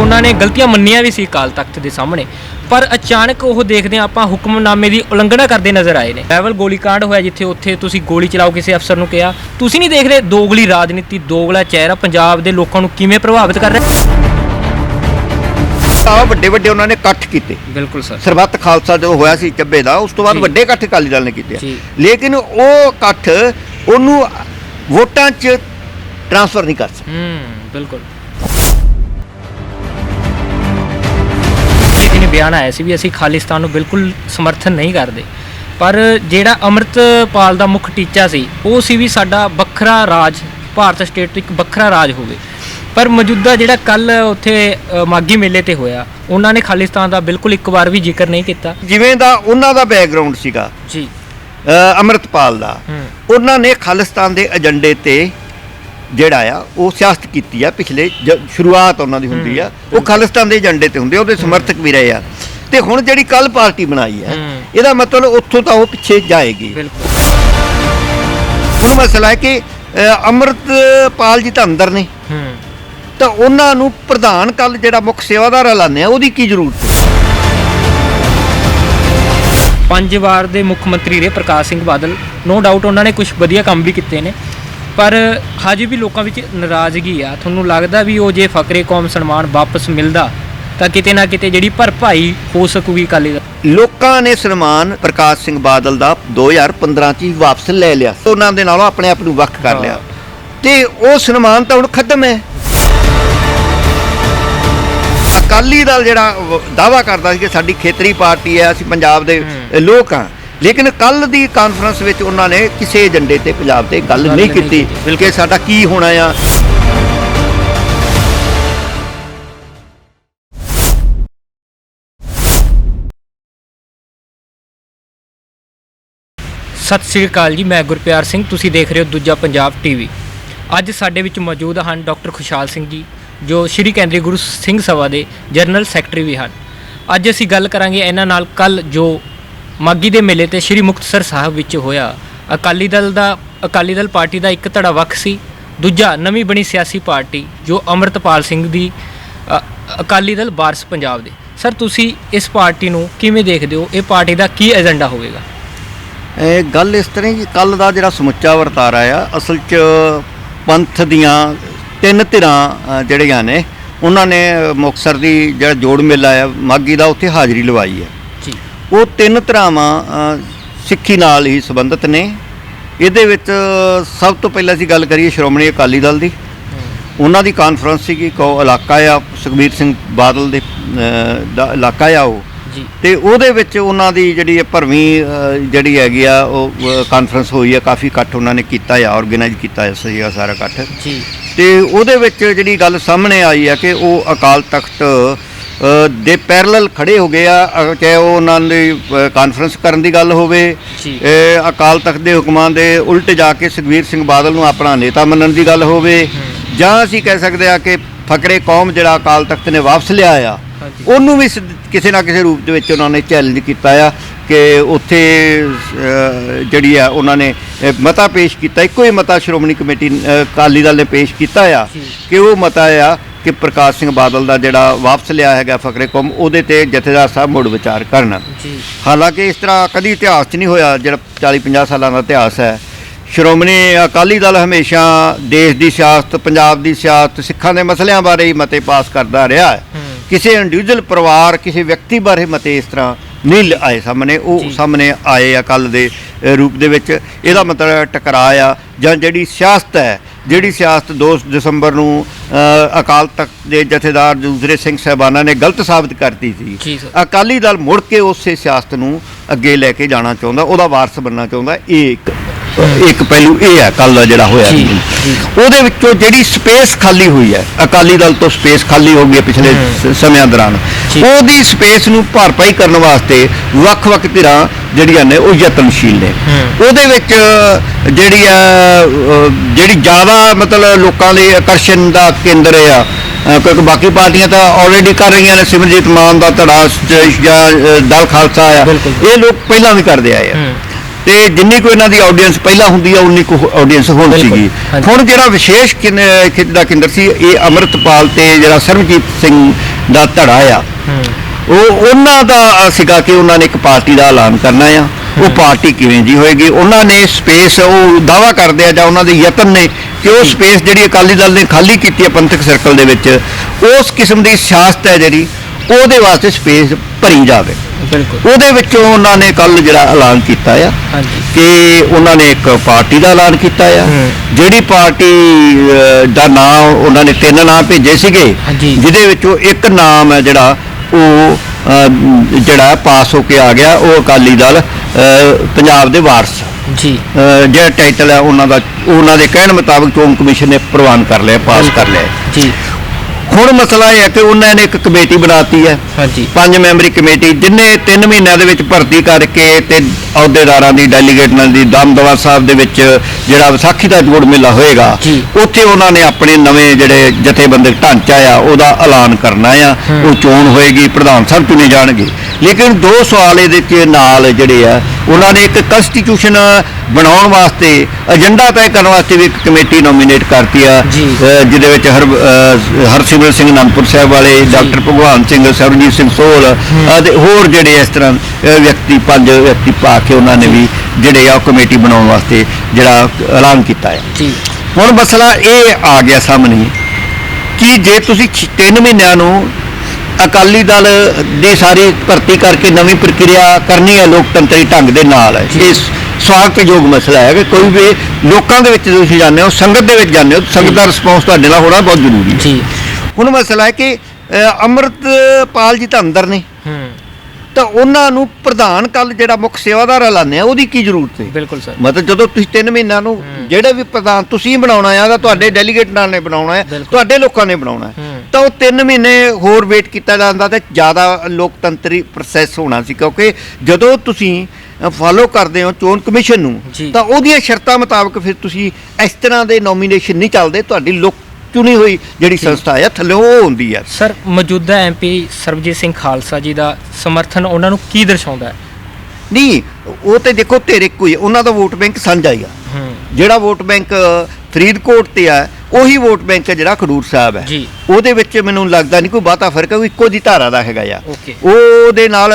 ਉਹਨਾਂ ਨੇ ਗਲਤੀਆਂ ਮੰਨੀਆਂ ਵੀ ਸੀ ਅਕਾਲ ਤਖਤ ਦੇ ਸਾਹਮਣੇ। ਪਰ ਅਚਾਨਕ ਉਹ ਦੇਖਦੇ ਹਾਂ ਆਪਾਂ ਹੁਕਮਨਾਮੇ ਦੀ ਉਲੰਘਣਾ ਕਰਦੇ ਨਜ਼ਰ ਆਏ ਨੇ। ਲੈਵਲ ਗੋਲੀकांड ਹੋਇਆ ਜਿੱਥੇ ਉੱਥੇ ਤੁਸੀਂ ਗੋਲੀ ਚਲਾਓ ਕਿਸੇ ਅਫਸਰ ਨੂੰ ਕਿਹਾ। ਤੁਸੀਂ ਨਹੀਂ ਦੇਖ ਰਹੇ ਦੋਗਲੀ ਰਾਜਨੀਤੀ ਦੋਗਲਾ ਚਿਹਰਾ ਪੰਜਾਬ ਦੇ ਲੋਕਾਂ ਨੂੰ ਕਿਵੇਂ ਪ੍ਰਭਾਵਿਤ ਕਰ ਰਿਹਾ? ਆ ਵੱਡੇ ਵੱਡੇ ਉਹਨਾਂ ਨੇ ਇਕੱਠ ਕੀਤੇ। ਬਿਲਕੁਲ ਸਰ। ਸਰਬੱਤ ਖਾਲਸਾ ਜਦੋਂ ਹੋਇਆ ਸੀ ਚੱਬੇ ਦਾ ਉਸ ਤੋਂ ਬਾਅਦ ਜੀ। ਵੱਡੇ ਇਕੱਠ ਅਕਾਲੀ ਦਲ ਨੇ ਕੀਤੇ ਆ। ਜੀ। ਲੇਕਿਨ ਉਹ ਇਕੱਠ ਉਹਨੂੰ ਵੋਟਾਂ 'ਚ ਟ੍ਰਾਂਸਫਰ ਨਹੀਂ ਕਰ ਸਕੇ। ਹੂੰ ਬਿਲਕੁਲ। ਬਿਆਨ ਆਇਆ ਸੀ ਵੀ ਅਸੀਂ ਖਾਲਿਸਤਾਨ ਨੂੰ ਬਿਲਕੁਲ ਸਮਰਥਨ ਨਹੀਂ ਕਰਦੇ। ਪਰ ਜਿਹੜਾ ਅੰਮ੍ਰਿਤਪਾਲ ਦਾ ਮੁੱਖ ਟੀਚਾ ਸੀ ਉਹ ਸੀ ਵੀ ਸਾਡਾ ਵੱਖਰਾ ਰਾਜ ਭਾਰਤ ਸਟੇਟ ਤੋਂ ਇੱਕ ਵੱਖਰਾ ਰਾਜ ਹੋਵੇ। ਪਰ ਮੌਜੂਦਾ ਜਿਹੜਾ ਕੱਲ ਉੱਥੇ ਮਾਗੀ ਮੇਲੇ ਤੇ ਹੋਇਆ ਉਹਨਾਂ ਨੇ ਖਾਲਿਸਤਾਨ ਦਾ ਬਿਲਕੁਲ ਇੱਕ ਵਾਰ ਵੀ ਜ਼ਿਕਰ ਨਹੀਂ ਕੀਤਾ। ਜਿਵੇਂ ਦਾ ਉਹਨਾਂ ਦਾ ਬੈਕਗ੍ਰਾਉਂਡ ਸੀਗਾ ਜੀ। ਅੰਮ੍ਰਿਤਪਾਲ ਦਾ ਉਹਨਾਂ ਨੇ ਖਾਲਿਸਤਾਨ ਦੇ ਏਜੰਡੇ ਤੇ ਜਿਹੜਾ ਆ ਉਹ ਸਿਆਸਤ ਕੀਤੀ ਆ ਪਿਛਲੇ ਸ਼ੁਰੂਆਤ ਉਹਨਾਂ ਦੀ ਹੁੰਦੀ ਆ। ਉਹ ਖਾਲਿਸਤਾਨ ਦੇ ਏਜੰਡੇ ਤੇ ਹੁੰਦੇ ਉਹਦੇ ਸਮਰਥਕ ਵੀ ਰਹੇ ਆ। ਤੇ ਹੁਣ ਜਿਹੜੀ ਕੱਲ ਪਾਰਟੀ ਬਣਾਈ ਹੈ। ਇਹਦਾ ਮਤਲਬ ਉੱਥੋਂ ਤਾਂ ਉਹ ਪਿੱਛੇ ਜਾਏਗੀ। ਬਿਲਕੁਲ। ਹੁਣ ਮਸਲਾ ਹੈ ਕਿ ਅੰਮ੍ਰਿਤਪਾਲ ਜੀ ਤਾਂ ਅੰਦਰ ਨੇ। ਤਾਂ ਉਹਨਾਂ ਨੂੰ ਪ੍ਰਧਾਨ ਕੱਲ ਜਿਹੜਾ ਮੁੱਖ ਸੇਵਾਦਾਰ ਐਲਾਨਿਆ ਉਹਦੀ ਕੀ ਜ਼ਰੂਰਤ ਹੈ? ਪੰਜ ਵਾਰ ਦੇ ਮੁੱਖ ਮੰਤਰੀ ਰਹੇ ਪ੍ਰਕਾਸ਼ ਸਿੰਘ ਬਾਦਲ। ਨੋ ਡਾਊਟ ਉਹਨਾਂ ਨੇ ਕੁਝ ਵਧੀਆ ਕੰਮ ਵੀ ਕੀਤੇ ਨੇ। ਪਰ ਹਜੇ ਵੀ ਲੋਕਾਂ ਵਿੱਚ ਨਾਰਾਜ਼ਗੀ ਆ। ਤੁਹਾਨੂੰ ਲੱਗਦਾ ਵੀ ਉਹ ਜੇ ਫਕਰੇ ਕੌਮ ਸਨਮਾਨ ਵਾਪਸ ਮਿਲਦਾ ਤਾਂ ਕਿਤੇ ਨਾ ਕਿਤੇ ਜਿਹੜੀ ਭਰਪਾਈ ਹੋ ਸਕੂਗੀ ਅਕਾਲੀ ਦਲ। ਲੋਕਾਂ ਨੇ ਸਨਮਾਨ ਪ੍ਰਕਾਸ਼ ਸਿੰਘ ਬਾਦਲ ਦਾ 2015 ਚ ਹੀ ਵਾਪਸ ਲੈ ਲਿਆ। ਉਹਨਾਂ ਦੇ ਨਾਲੋਂ ਆਪਣੇ ਆਪ ਨੂੰ ਵੱਖ ਕਰ ਲਿਆ। ਤੇ ਉਹ ਸਨਮਾਨ ਤਾਂ ਹੁਣ ਖਤਮ ਹੈ। ਅਕਾਲੀ ਦਲ ਜਿਹੜਾ ਦਾਵਾ ਕਰਦਾ ਸੀ ਕਿ ਸਾਡੀ ਖੇਤਰੀ ਪਾਰਟੀ ਹੈ ਅਸੀਂ ਪੰਜਾਬ ਦੇ। ਲੋਕ ਹਾਂ। ਲੇਕਿਨ ਕੱਲ ਦੀ ਕਾਨਫਰੰਸ ਵਿੱਚ ਉਹਨਾਂ ਨੇ ਕਿਸੇ ਏਜੰਡੇ ਤੇ ਪੰਜਾਬ ਤੇ ਗੱਲ ਨਹੀਂ ਕੀਤੀ ਕਿ ਸਾਡਾ ਕੀ ਹੋਣਾ ਆ। ਸਤਿ ਸ੍ਰੀ ਅਕਾਲ ਜੀ ਮੈਂ ਗੁਰਪਿਆਰ ਸਿੰਘ ਤੁਸੀਂ ਦੇਖ ਰਹੇ ਹੋ ਦੂਜਾ ਪੰਜਾਬ ਟੀਵੀ। ਅੱਜ ਸਾਡੇ ਵਿੱਚ ਮੌਜੂਦ ਹਨ ਡਾਕਟਰ ਖੁਸ਼ਹਾਲ ਸਿੰਘ ਜੀ ਜੋ ਸ਼੍ਰੀ ਕੇਂਦਰੀ ਗੁਰੂ ਸਿੰਘ ਸਭਾ ਦੇ ਜਨਰਲ ਸੈਕਟਰੀ ਵੀ ਹਨ। ਅੱਜ ਅਸੀਂ ਗੱਲ ਕਰਾਂਗੇ ਇਹਨਾਂ ਨਾਲ ਕੱਲ ਜੋ ਮਾਗੀ ਦੇ ਮੇਲੇ ਤੇ ਸ਼੍ਰੀ ਮੁਕਤਸਰ ਸਾਹਿਬ ਵਿੱਚ ਹੋਇਆ। ਅਕਾਲੀ ਦਲ ਦਾ, ਅਕਾਲੀ ਦਲ ਪਾਰਟੀ ਦਾ ਇੱਕ ਧੜਾ ਵੱਖ ਸੀ। ਦੂਜਾ ਨਵੀਂ ਬਣੀ ਸਿਆਸੀ ਪਾਰਟੀ, ਜੋ ਅਮਰਤਪਾਲ ਸਿੰਘ ਦੀ ਅਕਾਲੀ ਦਲ ਵਾਰਸ ਪੰਜਾਬ ਦੇ। ਸਰ, ਤੁਸੀਂ ਇਸ ਪਾਰਟੀ ਨੂੰ ਕਿਵੇਂ ਦੇਖਦੇ ਹੋ? ਇਹ ਪਾਰਟੀ ਦਾ ਕੀ ਏਜੰਡਾ ਹੋਵੇਗਾ? ਇਹ ਗੱਲ ਇਸ ਤਰ੍ਹਾਂ ਜੀ ਕੱਲ ਦਾ ਜਿਹੜਾ ਸਮੁੱਚਾ ਵਰਤਾਰਾ ਆ, ਅਸਲ 'ਚ ਪੰਥ ਦੀਆਂ ਤਿੰਨ ਧਿਰਾਂ ਜਿਹੜੀਆਂ ਨੇ, ਉਹਨਾਂ ਨੇ ਮੁਕਤਸਰ ਦੀ ਜਿਹੜਾ ਜੋੜ ਮੇਲਾ ਆ, ਮਾਗੀ ਦਾ ਉੱਥੇ ਹਾਜ਼ਰੀ ਲਵਾਈ ਹੈ ਉਹ ਤਿੰਨ ਧਰਾਵਾਂ ਸਿੱਖੀ ਨਾਲ ਹੀ ਸੰਬੰਧਿਤ ਨੇ। ਇਹਦੇ ਵਿੱਚ ਸਭ ਤੋਂ ਪਹਿਲਾਂ ਅਸੀਂ ਗੱਲ ਕਰੀਏ ਸ਼੍ਰੋਮਣੀ ਅਕਾਲੀ ਦਲ ਦੀ। ਉਹਨਾਂ ਦੀ ਕਾਨਫਰੰਸ ਸੀਗੀ ਕੋ ਇਲਾਕਾ ਆ ਸੁਖਬੀਰ ਸਿੰਘ ਬਾਦਲ ਦੇ ਦਾ ਇਲਾਕਾ ਆ ਉਹ। ਤੇ ਉਹਦੇ ਵਿੱਚ ਉਹਨਾਂ ਦੀ ਜਿਹੜੀ ਇਹ ਭਰਵੀਂ ਜਿਹੜੀ ਹੈਗੀ ਆ ਉਹ ਕਾਨਫਰੰਸ ਹੋਈ ਆ ਕਾਫੀ ਇਕੱਠ ਉਹਨਾਂ ਨੇ ਕੀਤਾ ਆ ਆਰਗੇਨਾਈਜ਼ ਕੀਤਾ ਹੈ ਸੀਗਾ ਸਾਰਾ ਇਕੱਠ। ਜੀ। ਤੇ ਉਹਦੇ ਵਿੱਚ ਜਿਹੜੀ ਗੱਲ ਸਾਹਮਣੇ ਆਈ ਆ ਕਿ ਉਹ ਅਕਾਲ ਤਖਤ ਦੇ ਪੈਰਲਲ ਖੜੇ ਹੋ ਗਏ ਆ ਚਾਹੇ ਉਹ ਉਹਨਾਂ ਦੀ ਕਾਨਫਰੰਸ ਕਰਨ ਦੀ ਗੱਲ ਹੋਵੇ। ਇਹ ਅਕਾਲ ਤਖਤ ਦੇ ਹੁਕਮਾਂ ਦੇ ਉਲਟ ਜਾ ਕੇ ਸੁਖਬੀਰ ਸਿੰਘ ਬਾਦਲ ਨੂੰ ਆਪਣਾ ਨੇਤਾ ਮੰਨਣ ਦੀ ਗੱਲ ਹੋਵੇ ਜਾਂ ਅਸੀਂ ਕਹਿ ਸਕਦੇ ਆ ਕਿ ਫਕਰੇ ਕੌਮ ਜਿਹੜਾ ਅਕਾਲ ਤਖਤ ਨੇ ਵਾਪਸ ਲਿਆ ਆ। ਉਹਨੂੰ ਵੀ ਕਿਸੇ ਨਾ ਕਿਸੇ ਰੂਪ ਦੇ ਵਿੱਚ ਉਹਨਾਂ ਨੇ ਚੈਲੰਜ ਕੀਤਾ ਆ ਕਿ ਉੱਥੇ ਜਿਹੜੀ ਆ ਉਹਨਾਂ ਨੇ ਮਤਾ ਪੇਸ਼ ਕੀਤਾ ਇੱਕੋ ਹੀ ਮਤਾ ਸ਼੍ਰੋਮਣੀ ਕਮੇਟੀ ਅਕਾਲੀ ਦਲ ਨੇ ਪੇਸ਼ ਕੀਤਾ ਆ। ਕਿ ਉਹ ਮਤਾ ਆ ਕਿ ਪ੍ਰਕਾਸ਼ ਸਿੰਘ ਬਾਦਲ ਦਾ ਜਿਹੜਾ ਵਾਪਸ ਲਿਆ ਹੈਗਾ ਫਕਰੇ ਕੌਮ ਉਹਦੇ ਤੇ ਜਥੇਦਾਰ ਸਾਹਿਬ ਮੁੜ ਵਿਚਾਰ ਕਰਨ। ਜੀ। ਹਾਲਾਂਕਿ ਇਸ ਤਰ੍ਹਾਂ ਕਦੀ ਇਤਿਹਾਸ 'ਚ ਨਹੀਂ ਹੋਇਆ ਜਿਹੜਾ 40 50 ਸਾਲਾਂ ਦਾ ਇਤਿਹਾਸ ਹੈ। ਸ਼੍ਰੋਮਣੀ ਅਕਾਲੀ ਦਲ ਹਮੇਸ਼ਾ ਦੇਸ਼ ਦੀ ਸਿਆਸਤ ਪੰਜਾਬ ਦੀ ਸਿਆਸਤ ਸਿੱਖਾਂ ਦੇ ਮਸਲਿਆਂ ਬਾਰੇ ਹੀ ਮਤੇ ਪਾਸ ਕਰਦਾ ਰਿਹਾ ਹੈ। ਕਿਸੇ ਇੰਡੀਵਿਜੂਅਲ ਪਰਿਵਾਰ ਕਿਸੇ ਵਿਅਕਤੀ ਬਾਰੇ ਮਤੇ ਇਸ ਤਰ੍ਹਾਂ ਨਹੀਂ ਆਏ ਸਾਹਮਣੇ। ਉਹ। ਸਾਹਮਣੇ ਆਏ ਆ ਕੱਲ ਦੇ ਰੂਪ ਦੇ ਵਿੱਚ। ਇਹਦਾ ਮਤਲਬ ਟਕਰਾਅ ਆ ਜਾਂ ਜਿਹੜੀ ਸਿਆਸਤ ਹੈ ਜਿਹੜੀ ਸਿਆਸਤ 2 ਦਸੰਬਰ ਨੂੰ ਅਕਾਲ ਤਖਤ ਦੇ ਜਥੇਦਾਰ ਦੂਸਰੇ ਸਿੰਘ ਸਾਹਿਬਾਨਾਂ ਨੇ ਗਲਤ ਸਾਬਤ ਕਰਤੀ ਸੀ। ਅਕਾਲੀ ਦਲ ਮੁੜ ਕੇ ਉਸੇ ਸਿਆਸਤ ਨੂੰ ਅੱਗੇ ਲੈ ਕੇ ਜਾਣਾ ਚਾਹੁੰਦਾ ਉਹਦਾ ਵਾਰਸ ਬਣਨਾ ਚਾਹੁੰਦਾ ਇਹ ਇੱਕ ਇੱਕ ਪਹਿਲੂ ਇਹ ਹੈ ਕੱਲ ਦਾ ਜਿਹੜਾ ਹੋਇਆ। ਉਹਦੇ ਵਿੱਚੋਂ ਜਿਹੜੀ ਸਪੇਸ ਖਾਲੀ ਹੋਈ ਹੈ ਅਕਾਲੀ ਦਲ ਤੋਂ ਸਪੇਸ ਖਾਲੀ ਹੋ ਗਈ ਹੈ ਪਿਛਲੇ ਸਮਿਆਂ ਦੌਰਾਨ। ਉਹਦੀ ਸਪੇਸ ਨੂੰ ਭਰਪਾਈ ਕਰਨ ਵਾਸਤੇ ਵੱਖ-ਵੱਖ ਧਿਰਾਂ ਜਿਹੜੀਆਂ ਨੇ ਉਹ ਯਤਨਸ਼ੀਲ ਨੇ। ਉਹਦੇ ਵਿੱਚ ਜਿਹੜੀ ਆ ਜਿਹੜੀ ਜ਼ਿਆਦਾ ਮਤਲਬ ਲੋਕਾਂ ਦੇ ਆਕਰਸ਼ਣ ਦਾ ਕੇਂਦਰ ਆ ਕਿਉਂਕਿ ਬਾਕੀ ਪਾਰਟੀਆਂ ਤਾਂ ਆਲਰੇਡੀ ਕਰ ਰਹੀਆਂ ਨੇ ਸਿਮਰਜੀਤ ਮਾਨ ਦਾ ਧੜਾ ਜਾਂ ਦਲ ਖਾਲਸਾ ਆ। ਇਹ ਲੋਕ ਪਹਿਲਾਂ ਵੀ ਕਰਦੇ ਆਏ ਆ। ਤੇ ਜਿੰਨੀ ਕੋ ਇਹਨਾਂ ਦੀ ਆਡੀਅנס ਪਹਿਲਾਂ ਹੁੰਦੀ ਆ ਉਨੀ ਕੋ ਆਡੀਅנס ਹੁਣ ਸੀਗੀ। ਹੁਣ ਜਿਹੜਾ ਵਿਸ਼ੇਸ਼ ਖੇਡਾ ਕੇਂਦਰ ਸੀ ਇਹ ਅਮਰਤਪਾਲ ਤੇ ਜਿਹੜਾ ਸਰਵਜੀਤ ਸਿੰਘ ਦਾ ਧੜਾ ਆ। ਉਹ ਉਹਨਾਂ ਦਾ ਸੀਗਾ ਕਿ ਉਹਨਾਂ ਨੇ ਇੱਕ ਪਾਰਟੀ ਦਾ ਐਲਾਨ ਕਰਨਾ ਆ। ਉਹ ਪਾਰਟੀ ਕਿਵੇਂ ਜੀ ਹੋਏਗੀ? ਉਹਨਾਂ ਨੇ ਸਪੇਸ ਉਹ ਦਾਵਾ ਕਰਦੇ ਆ ਜਾਂ ਉਹਨਾਂ ਦੇ ਯਤਨ ਨੇ ਕਿ ਉਹ ਸਪੇਸ ਜਿਹੜੀ ਅਕਾਲੀ ਦਲ ਨੇ ਖਾਲੀ ਕੀਤੀ ਹੈ ਪੰਥਕ ਸਰਕਲ ਦੇ ਵਿੱਚ ਉਸ ਕਿਸਮ ਦੀ ਸਿਆਸਤ ਹੈ ਜਿਹੜੀ ਉਹਦੇ ਵਾਸਤੇ ਸਪੇਸ ਭਰੀ ਜਾਵੇ। ਬਿਲਕੁਲ। ਉਹਦੇ ਵਿੱਚੋਂ ਉਹਨਾਂ ਨੇ ਕੱਲ ਜਿਹੜਾ ਐਲਾਨ ਕੀਤਾ ਆ ਹਾਂਜੀ। ਕਿ ਉਹਨਾਂ ਨੇ ਇੱਕ ਪਾਰਟੀ ਦਾ ਐਲਾਨ ਕੀਤਾ ਆ। ਜਿਹੜੀ ਪਾਰਟੀ ਦਾ ਨਾਮ ਉਹਨਾਂ ਨੇ ਤਿੰਨ ਨਾਮ ਭੇਜੇ ਸੀਗੇ। ਜਿਹਦੇ ਵਿੱਚੋਂ ਇੱਕ ਨਾਮ ਹੈ ਜਿਹੜਾ ਉਹ ਜਿਹੜਾ ਪਾਸ ਹੋ ਕੇ ਆ ਗਿਆ ਉਹ ਅਕਾਲੀ ਦਲ ਪੰਜਾਬ ਦੇ ਵਾਰਸ। ਜੀ। ਜਿਹੜਾ ਟਾਈਟਲ ਹੈ ਉਹਨਾਂ ਦਾ ਉਹਨਾਂ ਦੇ ਕਹਿਣ ਮੁਤਾਬਕ ਚੋਣ ਕਮਿਸ਼ਨ ਨੇ ਪ੍ਰਵਾਨ ਕਰ ਲਿਆ ਪਾਸ ਕਰ ਲਿਆ। ਜੀ। ਹੁਣ ਮਸਲਾ ਇਹ ਹੈ ਕਿ ਉਹਨਾਂ ਨੇ ਇੱਕ ਕਮੇਟੀ ਬਣਾਤੀ ਹੈ। ਹਾਂਜੀ। ਪੰਜ ਮੈਂਬਰੀ ਕਮੇਟੀ ਜਿਨੇ 3 ਮਹੀਨਿਆਂ ਦੇ ਵਿੱਚ ਭਰਤੀ ਕਰਕੇ ਤੇ ਅਹੁਦੇਦਾਰਾਂ ਦੀ ਡੈਲੀਗੇਟਾਂ ਦੀ ਦਮਦਵਾ ਸਾਹਿਬ ਦੇ ਵਿੱਚ ਜਿਹੜਾ ਵਿਸਾਖੀ ਦਾ ਜੋੜ ਮੇਲਾ ਹੋਏਗਾ। ਉੱਥੇ ਉਹਨਾਂ ਨੇ ਆਪਣੇ ਨਵੇਂ ਜਿਹੜੇ ਜਥੇਬੰਦਕ ਢਾਂਚਾ ਆ ਉਹਦਾ ਐਲਾਨ ਕਰਨਾ ਆ। ਉਹ ਚੋਣ ਹੋਏਗੀ ਪ੍ਰਧਾਨ ਸਾਹਿਬ ਚੁਣੇ ਜਾਣਗੇ। ਲੇਕਿਨ ਦੋ ਸਵਾਲ ਇਹਦੇ ਚ ਨਾਲ ਜਿਹੜੇ ਆ ਉਹਨਾਂ ਨੇ ਇੱਕ ਕਨਸਟੀਟਿਊਸ਼ਨ ਬਣਾਉਣ ਵਾਸਤੇ ਏਜੰਡਾ ਤੈਅ ਕਰਨ ਵਾਸਤੇ ਵੀ ਇੱਕ ਕਮੇਟੀ ਨੋਮੀਨੇਟ ਕਰਤੀ ਆ। ਜਿਹਦੇ ਵਿੱਚ ਹਰ ਅਹ ਹਰਸਿਮਰਤ ਸਿੰਘ ਅਨੰਦਪੁਰ ਸਾਹਿਬ ਵਾਲੇ ਡਾਕਟਰ ਭਗਵਾਨ ਸਿੰਘ ਸਰਬਜੀਤ ਸਿੰਘ ਸੋਹਲ ਅਤੇ ਹੋਰ ਜਿਹੜੇ ਇਸ ਤਰ੍ਹਾਂ ਵਿਅਕਤੀ ਪੰਜ ਵਿਅਕਤੀ ਪਾ ਕੇ ਉਹਨਾਂ ਨੇ ਵੀ ਜਿਹੜੇ ਆ ਕਮੇਟੀ ਬਣਾਉਣ ਵਾਸਤੇ ਜਿਹੜਾ ਐਲਾਨ ਕੀਤਾ ਹੈ। ਜੀ। ਹੁਣ ਮਸਲਾ ਇਹ ਆ ਗਿਆ ਸਾਹਮਣੇ ਕਿ ਜੇ ਤੁਸੀਂ 3 ਮਹੀਨਿਆਂ ਨੂੰ ਅਕਾਲੀ ਦਲ ਦੀ ਸਾਰੀ ਭਰਤੀ ਕਰਕੇ ਨਵੀਂ ਪ੍ਰਕਿਰਿਆ ਕਰਨੀ ਹੈ ਲੋਕਤੰਤਰੀ ਢੰਗ ਦੇ ਨਾਲ। ਇਸ ਸਵਾਗਤਯੋਗ ਮਸਲਾ ਹੈ ਕਿ ਕੋਈ ਵੀ ਲੋਕਾਂ ਦੇ ਵਿੱਚ ਤੁਸੀਂ ਜਾਂਦੇ ਹੋ ਸੰਗਤ ਦੇ ਵਿੱਚ ਜਾਂਦੇ ਹੋ ਸੰਗਤ ਦਾ ਰਿਸਪੌਂਸ ਤੁਹਾਡੇ ਨਾਲ ਹੋਣਾ ਬਹੁਤ ਜ਼ਰੂਰੀ ਹੈ। ਜੀ। ਹੁਣ ਮਸਲਾ ਹੈ ਕਿ ਅੰਮ੍ਰਿਤਪਾਲ ਜੀ ਤਾਂ ਅੰਦਰ ਨੇ ਹੂੰ ਤਾਂ ਉਹਨਾਂ ਨੂੰ ਪ੍ਰਧਾਨ ਕੱਲ ਜਿਹੜਾ ਮੁੱਖ ਸੇਵਾਦਾਰ ਐਲਾਨਿਆ ਹੈ, ਉਹਦੀ ਕੀ ਜ਼ਰੂਰਤ ਹੈ ਬਿਲਕੁਲ ਸਰ ਮਤਲਬ ਜਦੋਂ ਤੁਸੀਂ 3 ਮਹੀਨਿਆਂ ਨੂੰ। ਜਿਹੜੇ ਵੀ ਪ੍ਰਧਾਨ ਤੁਸੀਂ ਬਣਾਉਣਾ ਆ ਤਾਂ ਤੁਹਾਡੇ ਡੈਲੀਗੇਟ ਨਾਲ ਨੇ ਬਣਾਉਣਾ ਹੈ। ਤੁਹਾਡੇ ਲੋਕਾਂ ਨੇ ਬਣਾਉਣਾ ਹੈ। ਤਾਂ ਉਹ 3 ਮਹੀਨੇ ਹੋਰ ਵੇਟ ਕੀਤਾ ਜਾਂਦਾ ਤੇ ਜ਼ਿਆਦਾ ਲੋਕਤੰਤਰੀ ਪ੍ਰੋਸੈਸ ਹੋਣਾ ਸੀ ਕਿਉਂਕਿ ਜਦੋਂ ਤੁਸੀਂ ਫਾਲੋ ਕਰਦੇ ਹੋ ਚੋਣ ਕਮਿਸ਼ਨ ਨੂੰ। ਤਾਂ ਉਹਦੀਆਂ ਸ਼ਰਤਾਂ ਮੁਤਾਬਕ ਫਿਰ ਤੁਸੀਂ ਇਸ ਤਰ੍ਹਾਂ ਦੇ ਨੋਮੀਨੇਸ਼ਨ ਨਹੀਂ ਚੱਲਦੇ ਤੁਹਾਡੀ ਲੋਕ ਚੁਣੀ ਹੋਈ ਜਿਹੜੀ ਸੰਸਥਾ ਆ ਥੱਲੇ ਉਹ ਹੁੰਦੀ ਆ। ਸਰ ਮੌਜੂਦਾ ਐਮਪੀ ਸਰਬਜੀਤ ਸਿੰਘ ਖਾਲਸਾ ਜੀ ਦਾ ਸਮਰਥਨ ਉਹਨਾਂ ਨੂੰ ਕੀ ਦਰਸਾਉਂਦਾ ਹੈ? ਨਹੀਂ ਉਹ ਤੇ ਦੇਖੋ ਤੇਰੇ ਕੋਈ ਉਹਨਾਂ ਦਾ ਵੋਟ ਬੈਂਕ ਸਾਂਝਾ ਹੀ ਆ। ਜਿਹੜਾ ਵੋਟ ਬੈਂਕ ਫਰੀਦਕੋਟ ਤੇ ਆ ਉਹੀ ਵੋਟ ਬੈਂਕ ਹੈ ਜਿਹੜਾ ਖਡੂਰ ਸਾਹਿਬ ਹੈ ਜੀ। ਉਹਦੇ ਵਿੱਚ ਮੈਨੂੰ ਲੱਗਦਾ ਨਹੀਂ ਕੋਈ ਬਾਤਾ ਫ਼ਰਕ ਹੈ ਉਹ ਇੱਕੋ ਜੀ ਧਾਰਾ ਦਾ ਹੈਗਾ ਆ Okay. ਉਹਦੇ ਨਾਲ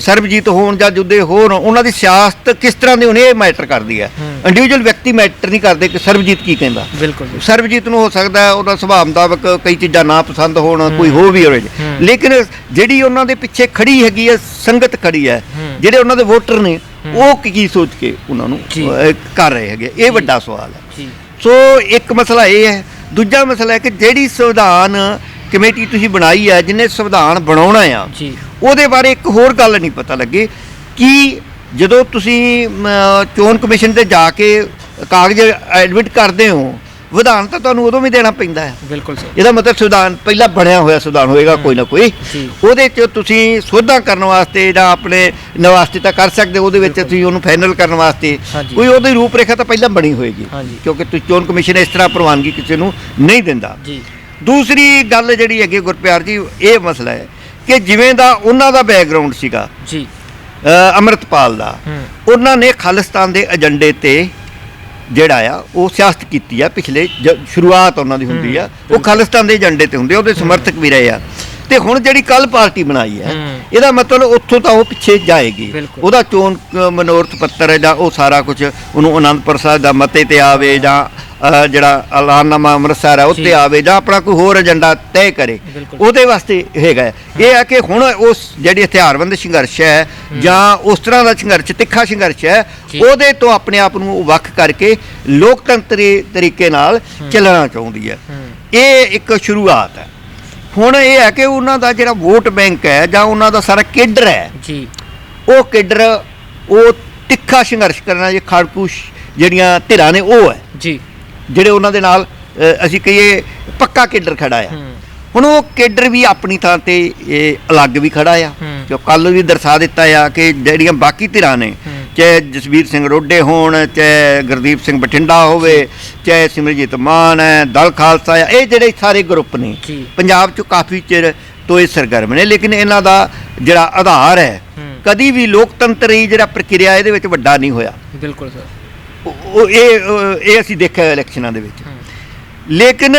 ਸਰਬਜੀਤ ਹੋਣ ਜਾਂ ਜੁੱਦੇ ਹੋਣ ਉਹਨਾਂ ਦੀ ਸਿਆਸਤ ਕਿਸ ਤਰ੍ਹਾਂ ਦੀ ਹੋਣੀ ਇਹ ਮੈਟਰ ਕਰਦੀ ਹੈ। ਇੰਡੀਵਿਜੂਅਲ ਵਿਅਕਤੀ ਮੈਟਰ ਨਹੀਂ ਕਰਦੇ ਕਿ ਸਰਬਜੀਤ ਕੀ ਕਹਿੰਦਾ ਬਿਲਕੁਲ। ਸਰਬਜੀਤ ਨੂੰ ਹੋ ਸਕਦਾ ਹੈ ਉਹਦਾ ਸੁਭਾਅ ਮੁਤਾਬਕ ਕਈ ਚੀਜ਼ਾਂ ਨਾ ਪਸੰਦ ਹੋਣ ਕੋਈ ਹੋ ਵੀ ਹੋਵੇ। ਲੇਕਿਨ ਜਿਹੜੀ ਉਹਨਾਂ ਦੇ ਪਿੱਛੇ ਖੜੀ ਹੈਗੀ ਹੈ ਸੰਗਤ ਖੜੀ ਹੈ। ਜਿਹੜੇ ਉਹਨਾਂ ਦੇ ਵੋਟਰ ਨੇ ਉਹ ਕੀ ਕੀ ਸੋਚ ਕੇ ਉਹਨਾਂ ਨੂੰ ਜੀ। ਅਹ, ਕਰ ਰਹੇ ਹੈਗੇ ਇਹ ਵੱਡਾ ਸਵਾਲ ਹੈ ਸੋ ਇੱਕ ਮਸਲਾ ਇਹ ਹੈ। ਦੂਜਾ ਮਸਲਾ ਹੈ ਕਿ ਜਿਹੜੀ ਸੰਵਿਧਾਨ ਕਮੇਟੀ ਤੁਸੀਂ ਬਣਾਈ ਹੈ ਜਿਹਨੇ ਸੰਵਿਧਾਨ ਬਣਾਉਣਾ ਆ ਜੀ। ਉਹਦੇ ਬਾਰੇ ਇੱਕ ਹੋਰ ਗੱਲ ਨਹੀਂ ਪਤਾ ਲੱਗੀ ਕਿ ਜਦੋਂ ਤੁਸੀਂ ਚੋਣ ਕਮਿਸ਼ਨ ਤੇ ਜਾ ਕੇ ਕਾਗਜ਼ ਐਡਮਿਟ ਕਰਦੇ ਹੋ ਵਿਧਾਨ ਤਾਂ ਤੁਹਾਨੂੰ ਉਦੋਂ ਵੀ ਦੇਣਾ ਪੈਂਦਾ ਹੈ ਬਿਲਕੁਲ ਸਰ ਇਹਦਾ ਮਤਲਬ ਸੰਵਿਧਾਨ ਪਹਿਲਾਂ ਬਣਿਆ ਹੋਇਆ ਸੰਵਿਧਾਨ ਹੋਏਗਾ ਕੋਈ ਨਾ ਕੋਈ। ਉਹਦੇ 'ਚ ਤੁਸੀਂ ਸੋਧਾਂ ਕਰਨ ਵਾਸਤੇ ਜਾਂ ਆਪਣੇ ਨਵਾਸਤੇ ਤਾਂ ਕਰ ਸਕਦੇ ਹੋ, ਉਹਦੇ ਵਿੱਚ। ਤੁਸੀਂ ਉਹਨੂੰ ਫਾਈਨਲ ਕਰਨ ਵਾਸਤੇ। ਕੋਈ ਉਹਦੀ ਰੂਪਰੇਖਾ ਤਾਂ ਪਹਿਲਾਂ ਬਣੀ ਹੋਏਗੀ। ਕਿਉਂਕਿ ਤੁਸੀਂ ਚੋਣ ਕਮਿਸ਼ਨ ਇਸ ਤਰ੍ਹਾਂ ਪ੍ਰਵਾਨਗੀ ਕਿਸੇ ਨੂੰ ਨਹੀਂ ਦਿੰਦਾ ਦੂਸਰੀ ਗੱਲ ਜਿਹੜੀ ਹੈਗੀ ਗੁਰਪਿਆਰ ਜੀ ਇਹ ਮਸਲਾ ਹੈ ਕਿ ਜਿਵੇਂ ਦਾ ਉਹਨਾਂ ਦਾ ਬੈਕਗ੍ਰਾਉਂਡ ਸੀਗਾ ਜੀ ਅੰਮ੍ਰਿਤਪਾਲ ਦਾ ਉਹਨਾਂ ਨੇ ਖਾਲਿਸਤਾਨ ਦੇ ਏਜੰਡੇ ਤੇ ਜਿਹੜਾ ਆ ਉਹ ਸਿਆਸਤ ਕੀਤੀ ਆ ਪਿਛਲੇ ਜ- ਸ਼ੁਰੂਆਤ ਉਹਨਾਂ ਦੀ ਹੁੰਦੀ ਆ। ਉਹ ਖਾਲਿਸਤਾਨ ਦੇ ਏਜੰਡੇ ਤੇ ਹੁੰਦੇ ਆ ਉਹਦੇ ਸਮਰਥਕ ਵੀ ਰਹੇ ਆ। ਤੇ ਹੁਣ ਜਿਹੜੀ ਕੱਲ ਪਾਰਟੀ ਬਣਾਈ ਹੈ। ਇਹਦਾ ਮਤਲਬ ਉੱਥੋਂ ਤਾਂ ਉਹ ਪਿੱਛੇ ਜਾਏਗੀ। ਉਹਦਾ ਚੋਣ ਮਨੋਰਥ ਪੱਤਰ ਹੈ ਜਾਂ ਉਹ ਸਾਰਾ ਕੁਝ ਉਹਨੂੰ ਅਨੰਦਪੁਰ ਸਾਹਿਬ ਦਾ ਮਤੇ ਤੇ ਆਵੇ ਜਾਂ ਜਿਹੜਾ ਐਲਾਨਨਾਮਾ ਅੰਮ੍ਰਿਤਸਰ ਹੈ। ਉੱਤੇ ਆਵੇ ਜਾਂ ਆਪਣਾ ਕੋਈ ਹੋਰ ਏਜੰਡਾ ਤੈਅ ਕਰੇ। ਉਹਦੇ ਵਾਸਤੇ ਹੈਗਾ। ਇਹ ਹੈ ਕਿ ਹੁਣ ਉਸ ਜਿਹੜੀ ਹਥਿਆਰਬੰਦ ਸੰਘਰਸ਼ ਹੈ ਜਾਂ ਉਸ ਤਰ੍ਹਾਂ ਦਾ ਸੰਘਰਸ਼ ਤਿੱਖਾ ਸੰਘਰਸ਼ ਹੈ। ਉਹਦੇ ਤੋਂ ਆਪਣੇ ਆਪ ਨੂੰ ਵੱਖ ਕਰਕੇ ਲੋਕਤੰਤਰੀ ਤਰੀਕੇ ਨਾਲ ਚੱਲਣਾ ਚਾਹੁੰਦੀ ਹੂੰ ਇਹ ਇੱਕ ਸ਼ੁਰੂਆਤ ਹੈ ਹੁਣ ਇਹ ਹੈ ਕਿ ਉਹਨਾਂ ਦਾ ਜਿਹੜਾ ਵੋਟ ਬੈਂਕ ਹੈ ਜਾਂ ਉਹਨਾਂ ਦਾ ਸਾਰਾ ਕੇਡਰ ਹੈ ਜੀ। ਉਹ ਕੇਡਰ ਉਹ ਤਿੱਖਾ ਸੰਘਰਸ਼ ਕਰਨਾ ਜੇ ਖਾੜਕੂਸ਼ ਜਿਹੜੀਆਂ ਧਿਰਾਂ ਨੇ ਉਹ ਹੈ। ਜੀ। ਜਿਹੜੇ ਉਹਨਾਂ ਦੇ ਨਾਲ ਅਸੀਂ ਕਹੀਏ ਪੱਕਾ ਕੇਡਰ ਖੜਾ ਆ। ਹੁਣ ਉਹ ਕੇਡਰ ਵੀ ਆਪਣੀ ਥਾਂ ਤੇ ਇਹ ਅਲੱਗ ਵੀ ਖੜਾ ਆ। ਜੋ ਕੱਲ ਵੀ ਦਰਸਾ ਦਿੱਤਾ ਆ ਕਿ ਜਿਹੜੀਆਂ ਬਾਕੀ ਧਿਰਾਂ ਨੇ। ਚਾਹੇ ਜਸਵੀਰ ਸਿੰਘ ਰੋਡੇ ਹੋਣ ਚਾਹੇ ਗੁਰਦੀਪ ਸਿੰਘ ਬਠਿੰਡਾ ਹੋਵੇ ਚਾਹੇ ਸਿਮਰਜੀਤ ਮਾਨ ਹੈ ਦਲ ਖਾਲਸਾ ਆ ਇਹ ਜਿਹੜੇ ਸਾਰੇ ਗਰੁੱਪ ਨੇ। ਪੰਜਾਬ 'ਚ ਕਾਫੀ ਚਿਰ ਤੋਂ ਇਹ ਸਰਗਰਮ ਨੇ ਲੇਕਿਨ ਇਹਨਾਂ ਦਾ ਜਿਹੜਾ ਆਧਾਰ ਹੈ ਹੂੰ। ਕਦੀ ਵੀ ਲੋਕਤੰਤਰੀ ਜਿਹੜਾ ਪ੍ਰਕਿਰਿਆ ਇਹਦੇ ਵਿੱਚ ਵੱਡਾ ਨਹੀਂ ਹੋਇਆ। ਬਿਲਕੁਲ ਸਰ। ਉਹ ਇਹ ਇਹ ਅਸੀਂ ਦੇਖਿਆ ਇਲੈਕਸ਼ਨਾਂ ਦੇ ਵਿੱਚ। ਲੇਕਿਨ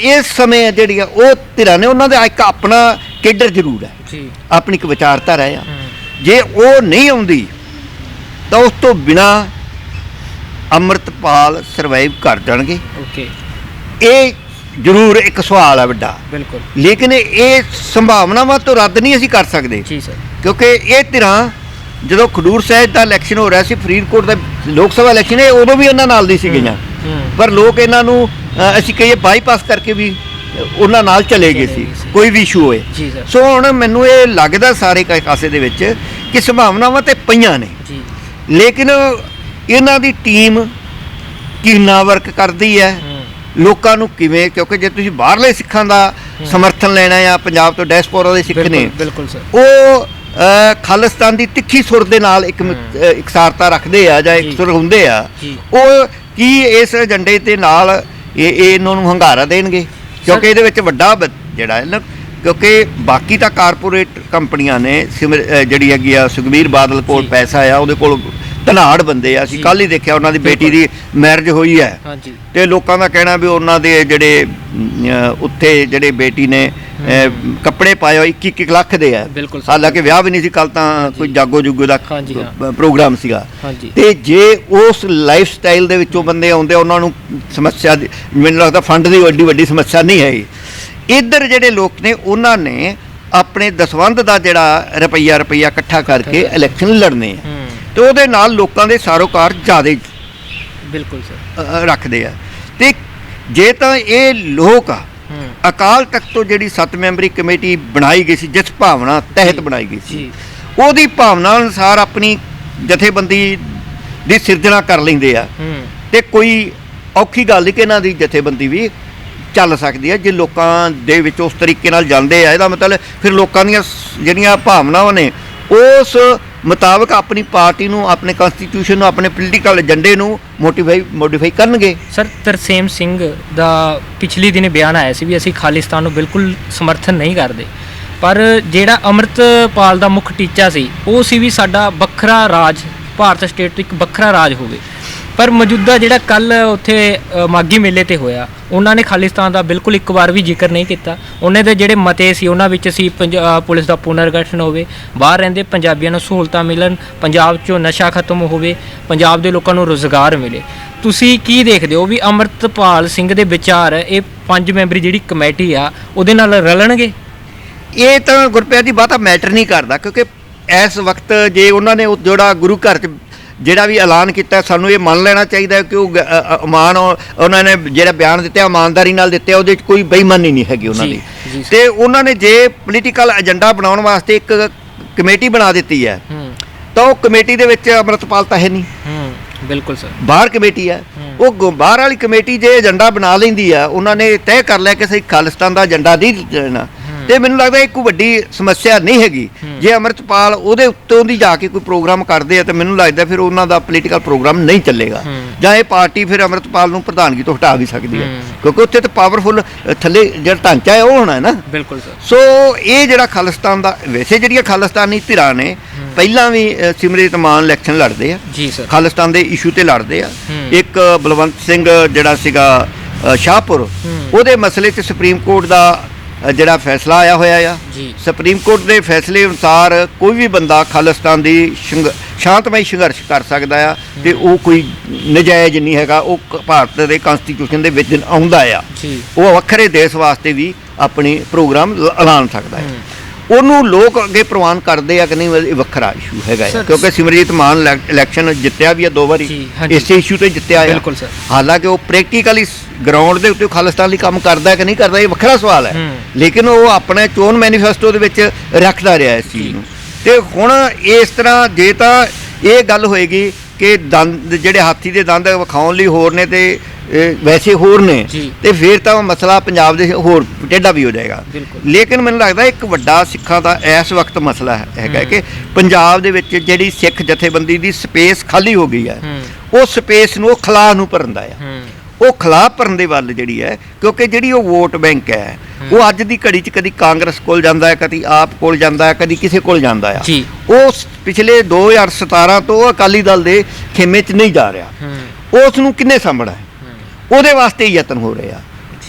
ਇਸ ਸਮੇਂ ਜਿਹੜੀ ਆ ਉਹ ਧਿਰਾਂ ਨੇ ਉਹਨਾਂ ਦਾ ਇੱਕ ਆਪਣਾ ਕੇਡਰ ਜ਼ਰੂਰ ਹੈ। ਜੀ। ਆਪਣੀ ਇੱਕ ਵਿਚਾਰਧਾਰਾ ਆ। ਹੂੰ। ਜੇ ਉਹ ਨਹੀਂ ਆਉਂਦੀ ਤਾਂ ਉਸ ਤੋਂ ਬਿਨਾ ਅੰਮ੍ਰਿਤਪਾਲ ਸਰਵਾਈਵ ਕਰ ਜਾਣਗੇ। ਓਕੇ ਇਹ ਜ਼ਰੂਰ ਇੱਕ ਸਵਾਲ ਹੈ ਵੱਡਾ। ਬਿਲਕੁਲ। ਲੇਕਿਨ ਇਹ ਸੰਭਾਵਨਾਵਾਂ ਤੋਂ ਰੱਦ ਨਹੀਂ ਅਸੀਂ ਕਰ ਸਕਦੇ। ਜੀ ਸਰ। ਕਿਉਂਕਿ ਇਹ ਧਿਰਾਂ ਜਦੋਂ ਖਡੂਰ ਸਾਹਿਬ ਦਾ ਇਲੈਕਸ਼ਨ ਹੋ ਰਿਹਾ ਸੀ ਫਰੀਦਕੋਟ ਦਾ ਲੋਕ ਸਭਾ ਇਲੈਕਸ਼ਨ ਇਹ ਉਦੋਂ ਵੀ ਇਹਨਾਂ ਨਾਲ ਦੀ ਸੀ ਗਈਆਂ ਪਰ ਲੋਕ ਇਹਨਾਂ ਨੂੰ ਅਸੀਂ ਕਹੀਏ ਬਾਈਪਾਸ ਕਰਕੇ ਵੀ ਉਹਨਾਂ ਨਾਲ ਚਲੇ ਗਏ ਸੀ। ਕੋਈ ਵੀ ਇਸ਼ੂ ਹੋਏ। ਸੋ ਹੁਣ ਮੈਨੂੰ ਇਹ ਲੱਗਦਾ ਸਾਰੇ ਕਾਸੇ ਦੇ ਵਿੱਚ ਕਿ ਸੰਭਾਵਨਾਵਾਂ ਤੇ ਪਈਆਂ ਨੇ। ਲੇਕਿਨ ਇਹਨਾਂ ਦੀ ਟੀਮ ਕਿੰਨਾ ਵਰਕ ਕਰਦੀ ਹੈ। ਲੋਕਾਂ ਨੂੰ ਕਿਵੇਂ? ਕਿਉਂਕਿ ਜੇ ਤੁਸੀਂ ਬਾਹਰਲੇ ਸਿੱਖਾਂ ਦਾ ਸਮਰਥਨ ਲੈਣਾ ਆ ਪੰਜਾਬ ਤੋਂ ਡੈਸਪੋਰਾ ਦੇ ਸਿੱਖ ਨੇ ਬਿਲਕੁਲ ਸਰ। ਉਹ ਖਾਲਿਸਤਾਨ ਦੀ ਤਿੱਖੀ ਸੁਰ ਦੇ ਨਾਲ ਇੱਕ ਇਕਸਾਰਤਾ ਰੱਖਦੇ ਆ ਜਾਂ। ਇੱਕ ਸੁਰ ਹੁੰਦੇ ਆ। ਉਹ ਕੀ ਇਸ ਏਜੰਡੇ ਦੇ ਨਾਲ ਇਹ ਇਹ ਇਹਨਾਂ ਨੂੰ ਹੰਗਾਰਾ ਦੇਣਗੇ? ਕਿਉਂਕਿ ਇਹਦੇ ਵਿੱਚ ਵੱਡਾ ਜਿਹੜਾ ਹੈ ਨਾ ਕਿਉਂਕਿ ਬਾਕੀ ਤਾਂ ਕਾਰਪੋਰੇਟ ਕੰਪਨੀਆਂ ਨੇ ਸਿਮਰ- ਜਿਹੜੀ ਹੈਗੀ ਆ ਸੁਖਬੀਰ ਬਾਦਲ ਕੋਲ ਜੀ। ਪੈਸਾ ਆ ਉਹਦੇ ਕੋਲ ਧਨਾੜ ਬੰਦੇ ਆ। ਅਸੀਂ ਜੀ। ਕੱਲ ਹੀ ਦੇਖਿਆ ਉਹਨਾਂ ਦੀ ਬੇਟੀ ਦੀ ਮੈਰਿਜ ਹੋਈ ਹੈ। ਹਾਂਜੀ। ਤੇ ਲੋਕਾਂ ਦਾ ਕਹਿਣਾ ਵੀ ਉਹਨਾਂ ਦੇ ਜਿਹੜੇ ਅਮ, ਅਹ, ਉੱਥੇ ਜਿਹੜੇ ਬੇਟੀ ਨੇ ਅਹ, ਕੱਪੜੇ ਪਾਏ ਹੋਏ 21 ਲੱਖ ਦੇ ਆ। ਬਿਲਕੁਲ ਸਰ। ਹਾਲਾਂਕਿ ਵਿਆਹ ਵੀ ਨਹੀਂ ਸੀ ਕੱਲ ਤਾਂ ਕੋਈ ਜਾਗੋ ਜੁਗੋ ਦਾ ਹਾਂਜੀ, ਹਾਂ। ਪ- ਪ੍ਰੋਗਰਾਮ ਸੀਗਾ। ਹਾਂਜੀ। ਤੇ ਜੇ ਉਸ ਲਾਈਫ ਸਟਾਈਲ ਦੇ ਵਿੱਚੋਂ ਬੰਦੇ ਆਉਂਦੇ ਆ, ਉਹਨਾਂ ਨੂੰ ਸਮੱਸਿਆ ਦੀ- ਮੈਨੂੰ ਲੱਗਦਾ ਫੰਡ ਦੀ ਵੱਡੀ ਵੱਡੀ ਸਮੱਸਿਆ ਨਹੀਂ ਹੈ ਇੱਧਰ ਜਿਹੜੇ ਲੋਕ ਨੇ ਉਹਨਾਂ ਨੇ ਆਪਣੇ ਦਸਵੰਧ ਦਾ ਜਿਹੜਾ ਰੁਪਈਆ ਰੁਪਈਆ ਇਕੱਠਾ ਕਰਕੇ। ਇਲੈਕਸ਼ਨ ਲੜਨੇ। ਆ ਤੇ ਉਹਦੇ ਨਾਲ ਲੋਕਾਂ ਦੇ ਸਾਰੋਕਾਰ ਜ਼ਿਆਦਾ ਬਿਲਕੁਲ ਸਰ। ਰੱਖਦੇ ਆ। ਤੇ ਜੇ ਤਾਂ ਇਹ ਲੋਕ ਅਕਾਲ ਤਖਤ ਤੋਂ ਜਿਹੜੀ ਸੱਤ ਮੈਂਬਰੀ ਕਮੇਟੀ ਬਣਾਈ ਗਈ ਸੀ ਜਿਸ ਭਾਵਨਾ ਤਹਿਤ ਬਣਾਈ ਗਈ ਸੀ ਉਹਦੀ ਭਾਵਨਾ ਅਨੁਸਾਰ ਆਪਣੀ ਜਥੇਬੰਦੀ ਦੀ ਸਿਰਜਣਾ ਕਰ ਲੈਂਦੇ ਆ। ਤੇ ਕੋਈ ਔਖੀ ਗੱਲ ਨਹੀਂ ਕਿ ਇਹਨਾਂ ਦੀ ਜਥੇਬੰਦੀ ਵੀ ਚੱਲ ਸਕਦੀ ਹੈ ਜੇ ਲੋਕਾਂ ਦੇ ਵਿੱਚ ਉਸ ਤਰੀਕੇ ਨਾਲ ਜਾਂਦੇ ਆ ਇਹਦਾ ਮਤਲਬ ਫਿਰ ਲੋਕਾਂ ਦੀਆਂ ਜਿਹੜੀਆਂ ਭਾਵਨਾਵਾਂ ਨੇ ਉਸ ਮੁਤਾਬਕ ਆਪਣੀ ਪਾਰਟੀ ਨੂੰ ਆਪਣੇ ਕਨਸਟੀਟਿਊਸ਼ਨ ਨੂੰ ਆਪਣੇ ਪੋਲੀਟੀਕਲ ਏਜੰਡੇ ਨੂੰ ਮੋਟੀਫਾਈ ਮੋਡੀਫਾਈ ਕਰਨਗੇ। ਸਰ ਤਰਸੇਮ ਸਿੰਘ ਦਾ ਪਿਛਲੇ ਦਿਨ ਬਿਆਨ ਆਇਆ ਸੀ ਵੀ ਅਸੀਂ ਖਾਲਿਸਤਾਨ ਨੂੰ ਬਿਲਕੁਲ ਸਮਰਥਨ ਨਹੀਂ ਕਰਦੇ। ਪਰ ਜਿਹੜਾ ਅੰਮ੍ਰਿਤਪਾਲ ਦਾ ਮੁੱਖ ਟੀਚਾ ਸੀ ਉਹ ਸੀ ਵੀ ਸਾਡਾ ਵੱਖਰਾ ਰਾਜ ਭਾਰਤ ਸਟੇਟ ਤੋਂ ਇੱਕ ਵੱਖਰਾ ਰਾਜ ਹੋਵੇ। ਪਰ ਮੌਜੂਦਾ ਜਿਹੜਾ ਕੱਲ ਉੱਥੇ ਅ, ਮਾਗੀ ਮੇਲੇ ਤੇ ਹੋਇਆ ਉਹਨਾਂ ਨੇ ਖਾਲਿਸਤਾਨ ਦਾ ਬਿਲਕੁਲ ਇੱਕ ਵਾਰ ਵੀ ਜ਼ਿਕਰ ਨਹੀਂ ਕੀਤਾ। ਉਹਨਾਂ ਦੇ ਜਿਹੜੇ ਮਤੇ ਸੀ, ਉਹਨਾਂ ਵਿੱਚ ਸੀ ਪੰਜ- ਪੁਲਿਸ ਦਾ ਪੁਨਰਗਠਨ ਹੋਵੇ, ਬਾਹਰ ਰਹਿੰਦੇ ਪੰਜਾਬੀਆਂ ਨੂੰ ਸਹੂਲਤਾਂ ਮਿਲਣ, ਪੰਜਾਬ 'ਚੋਂ ਨਸ਼ਾ ਖਤਮ ਹੋਵੇ, ਪੰਜਾਬ ਦੇ ਲੋਕਾਂ ਨੂੰ ਰੋਜ਼ਗਾਰ ਮਿਲੇ। ਤੁਸੀਂ ਕੀ ਦੇਖਦੇ ਹੋ ਵੀ ਅੰਮ੍ਰਿਤਪਾਲ ਸਿੰਘ ਦੇ ਵਿਚਾਰ, ਇਹ ਪੰਜ ਮੈਂਬਰੀ ਜਿਹੜੀ ਕਮੇਟੀ ਆ, ਉਹਦੇ ਨਾਲ ਰਲਣਗੇ? ਇਹ ਤਾਂ ਗੁਰਪ੍ਰੀਤ ਦੀ ਬਾਤ ਮੈਟਰ ਨਹੀਂ ਕਰਦਾ, ਕਿਉਂਕਿ ਇਸ ਵਕਤ ਜੇ ਉਹਨਾਂ ਨੇ ਜਿਹੜਾ ਗੁਰੂ ਘਰ ਚ ਜਿਹੜਾ ਵੀ ਐਲਾਨ ਕੀਤਾ ਸਾਨੂੰ ਇਹ ਮੰਨ ਲੈਣਾ ਚਾਹੀਦਾ ਕਿ ਉਹ ਗ- ਅ- ਅ- ਇਮਾਨ ਉਹ- ਉਹਨਾਂ ਨੇ ਜਿਹੜਾ ਬਿਆਨ ਦਿੱਤਾ ਇਮਾਨਦਾਰੀ ਨਾਲ ਦਿੱਤੇ ਉਹਦੇ ਚ ਕੋਈ ਬੇਈਮਾਨੀ ਨਹੀਂ ਹੈਗੀ ਉਹਨਾਂ ਦੀ। ਤੇ ਉਹਨਾਂ ਨੇ ਜੇ ਪੋਲੀਟੀਕਲ ਏਜੰਡਾ ਬਣਾਉਣ ਵਾਸਤੇ ਇੱਕ ਕਮੇਟੀ ਬਣਾ ਦਿੱਤੀ ਹੈ ਤਾਂ ਉਹ ਕਮੇਟੀ ਦੇ ਵਿੱਚ ਅੰਮ੍ਰਿਤਪਾਲ ਤਾਂ ਹੈ ਨਹੀਂ। ਬਿਲਕੁਲ ਸਰ। ਬਾਹਰ ਕਮੇਟੀ ਹੈ। ਉਹ ਬਾਹਰ ਵਾਲੀ ਕਮੇਟੀ ਜੇ ਏਜੰਡਾ ਬਣਾ ਲੈਂਦੀ ਆ ਉਹਨਾਂ ਨੇ ਤੈਅ ਕਰ ਲਿਆ ਕਿ ਅਸੀਂ ਖਾਲਿਸਤਾਨ ਦਾ ਏਜੰਡਾ ਨਹੀਂ ਲੈਣਾ ਤੇ ਮੈਨੂੰ ਲੱਗਦਾ ਇਹ ਕੋਈ ਵੱਡੀ ਸਮੱਸਿਆ ਨਹੀਂ ਹੈਗੀ। ਜੇ ਅਮਰਤਪਾਲ ਉਹਦੇ ਉੱਤੋਂ ਦੀ ਜਾ ਕੇ ਕੋਈ ਪ੍ਰੋਗਰਾਮ ਕਰਦੇ ਆ ਤਾਂ ਮੈਨੂੰ ਲੱਗਦਾ ਫਿਰ ਉਹਨਾਂ ਦਾ ਪੋਲੀਟੀਕਲ ਪ੍ਰੋਗਰਾਮ ਨਹੀਂ ਚੱਲੇਗਾ। ਜਾਂ ਇਹ ਪਾਰਟੀ ਫਿਰ ਅਮਰਤਪਾਲ ਨੂੰ ਪ੍ਰਧਾਨਗੀ ਤੋਂ ਹਟਾ ਵੀ ਸਕਦੀ ਹੈ। ਕਿਉਂਕਿ ਉੱਥੇ ਤਾਂ ਪਾਵਰਫੁਲ ਥੱਲੇ ਜਿਹੜਾ ਢਾਂਚਾ ਹੈ ਉਹ ਹੋਣਾ ਹੈ ਨਾ ਬਿਲਕੁਲ ਸਰ ਸੋ ਇਹ ਜਿਹੜਾ ਖਾਲਿਸਤਾਨ ਦਾ ਵੈਸੇ ਜਿਹੜੀਆਂ ਖਾਲਿਸਤਾਨੀ ਧਿਰਾਂ ਨੇ ਪਹਿਲਾਂ ਵੀ ਸਿਮਰਜੀਤ ਮਾਨ ਇਲੈਕਸ਼ਨ ਲੜਦੇ ਆ ਜੀ ਸਰ ਖਾਲਿਸਤਾਨ ਦੇ ਇਸ਼ੂ ਤੇ ਲੜਦੇ ਆ। ਇੱਕ ਬਲਵੰਤ ਸਿੰਘ ਜਿਹੜਾ ਸੀਗਾ ਸ਼ਾਹਪੁਰ। ਉਹਦੇ ਮਸਲੇ 'ਚ ਸੁਪਰੀਮ ਕੋਰਟ ਦਾ ਅ, ਜਿਹੜਾ ਫੈਸਲਾ ਆਇਆ ਹੋਇਆ ਆ। ਜੀ। ਸੁਪਰੀਮ ਕੋਰਟ ਦੇ ਫੈਸਲੇ ਅਨੁਸਾਰ ਕੋਈ ਵੀ ਬੰਦਾ ਖਾਲਿਸਤਾਨ ਦੀ ਸੰਘ- ਸ਼ਾਂਤਮਈ ਸੰਘਰਸ਼ ਕਰ ਸਕਦਾ ਆ ਤੇ ਉਹ ਕੋਈ ਨਜਾਇਜ਼ ਨਹੀਂ ਹੈਗਾ। ਉਹ ਕ- ਭਾਰਤ ਦੇ ਕਨਸਟੀਟਿਊਸ਼ਨ ਦੇ ਵਿੱਚ ਆਉਂਦਾ ਆ। ਜੀ। ਉਹ ਵੱਖਰੇ ਦੇਸ਼ ਵਾਸਤੇ ਵੀ ਆਪਣੀ ਪ੍ਰੋਗਰਾਮ ਲ- ਐਲਾਨ ਸਕਦਾ ਹੈ ਹੂੰ। ਉਹਨੂੰ ਲੋਕ ਅੱਗੇ ਪ੍ਰਵਾਨ ਕਰਦੇ ਆ ਕਿ ਨਹੀਂ ਇਹ ਵੱਖਰਾ ਇਸ਼ੂ ਹੈਗਾ ਹੈ। ਸਰ, ਕਿਉਂਕਿ ਸਿਮਰਜੀਤ ਮਾਨ ਇਲੈ- ਇਲੈਕਸ਼ਨ ਜਿੱਤਿਆ ਵੀ ਆ ਦੋ ਵਾਰੀ ਜੀ, ਹਾਂਜੀ। ਇਸੇ ਇਸ਼ੂ ਤੇ ਜਿੱਤਿਆ ਆ ਬਿਲਕੁਲ ਸਰ। ਹਾਲਾਂਕਿ ਉਹ ਪ੍ਰੈਕਟੀਕਲੀ ਗਰਾਊਂਡ ਦੇ ਉੱਤੇ ਖਾਲਿਸਤਾਨ ਲਈ ਕੰਮ ਕਰਦਾ ਹੈ ਕਿ ਨਹੀਂ ਕਰਦਾ ਇਹ ਵੱਖਰਾ ਸਵਾਲ ਹੈ ਹੂੰ। ਲੇਕਿਨ ਉਹ ਆਪਣੇ ਚੋਣ ਮੈਨੀਫੈਸਟੋ ਦੇ ਵਿੱਚ ਰੱਖਦਾ ਰਿਹਾ ਇਸ। ਚੀਜ਼ ਨੂੰ ਤੇ ਹੁਣ ਇਸ ਤਰ੍ਹਾਂ ਜੇ ਤਾਂ ਇਹ ਗੱਲ ਹੋਏਗੀ ਕਿ ਦੰਦ ਜਿਹੜੇ ਹਾਥੀ ਦੇ ਦੰਦ ਵਿਖਾਉਣ ਲਈ ਹੋਰ ਨੇ ਤੇ ਇਹ ਵੈਸੇ ਹੋਰ ਨੇ ਜੀ। ਤੇ ਫਿਰ ਤਾਂ ਉਹ ਮਸਲਾ ਪੰਜਾਬ ਦੇ ਹੋਰ ਟੇਢਾ ਵੀ ਹੋ ਜਾਏਗਾ। ਬਿਲਕੁਲ। ਲੇਕਿਨ ਮੈਨੂੰ ਲੱਗਦਾ ਇੱਕ ਵੱਡਾ ਸਿੱਖਾਂ ਦਾ ਇਸ ਵਕਤ ਮਸਲਾ ਹੈ- ਹੈਗਾ ਹੂੰ। ਕਿ ਪੰਜਾਬ ਦੇ ਵਿੱਚ ਜਿਹੜੀ ਸਿੱਖ ਜਥੇਬੰਦੀ ਦੀ ਸਪੇਸ ਖਾਲੀ ਹੋ ਗਈ ਹੈ ਹੂੰ। ਉਹ ਸਪੇਸ ਨੂੰ ਉਹ ਖਲਾਅ ਨੂੰ ਭਰਨ ਦਾ ਆ। ਹੂੰ। ਉਹ ਖਿਲਾਫ ਭਰਨ ਦੇ ਵੱਲ ਜਿਹੜੀ ਹੈ ਕਿਉਂਕਿ ਜਿਹੜੀ ਉਹ ਵੋਟ ਬੈਂਕ ਹੈ ਉਹ ਅੱਜ ਦੀ ਘੜੀ 'ਚ ਕਦੀ ਕਾਂਗਰਸ ਕੋਲ ਜਾਂਦਾ ਹੈ ਕਦੀ ਆਪ ਕੋਲ ਜਾਂਦਾ ਹੈ ਕਦੀ ਕਿਸੇ ਕੋਲ ਜਾਂਦਾ ਆ। ਜੀ। ਉਹ ਸ- ਪਿਛਲੇ 2017 ਤੋਂ ਅਕਾਲੀ ਦਲ ਦੇ ਖੇਮੇ 'ਚ ਨਹੀਂ ਜਾ ਰਿਹਾ। ਹੂੰ। ਉਸ ਨੂੰ ਕਿੰਨੇ ਸਾਂਭਣਾ ਹੈ? ਉਹਦੇ ਵਾਸਤੇ ਹੀ ਯਤਨ ਹੋ ਰਹੇ ਆ।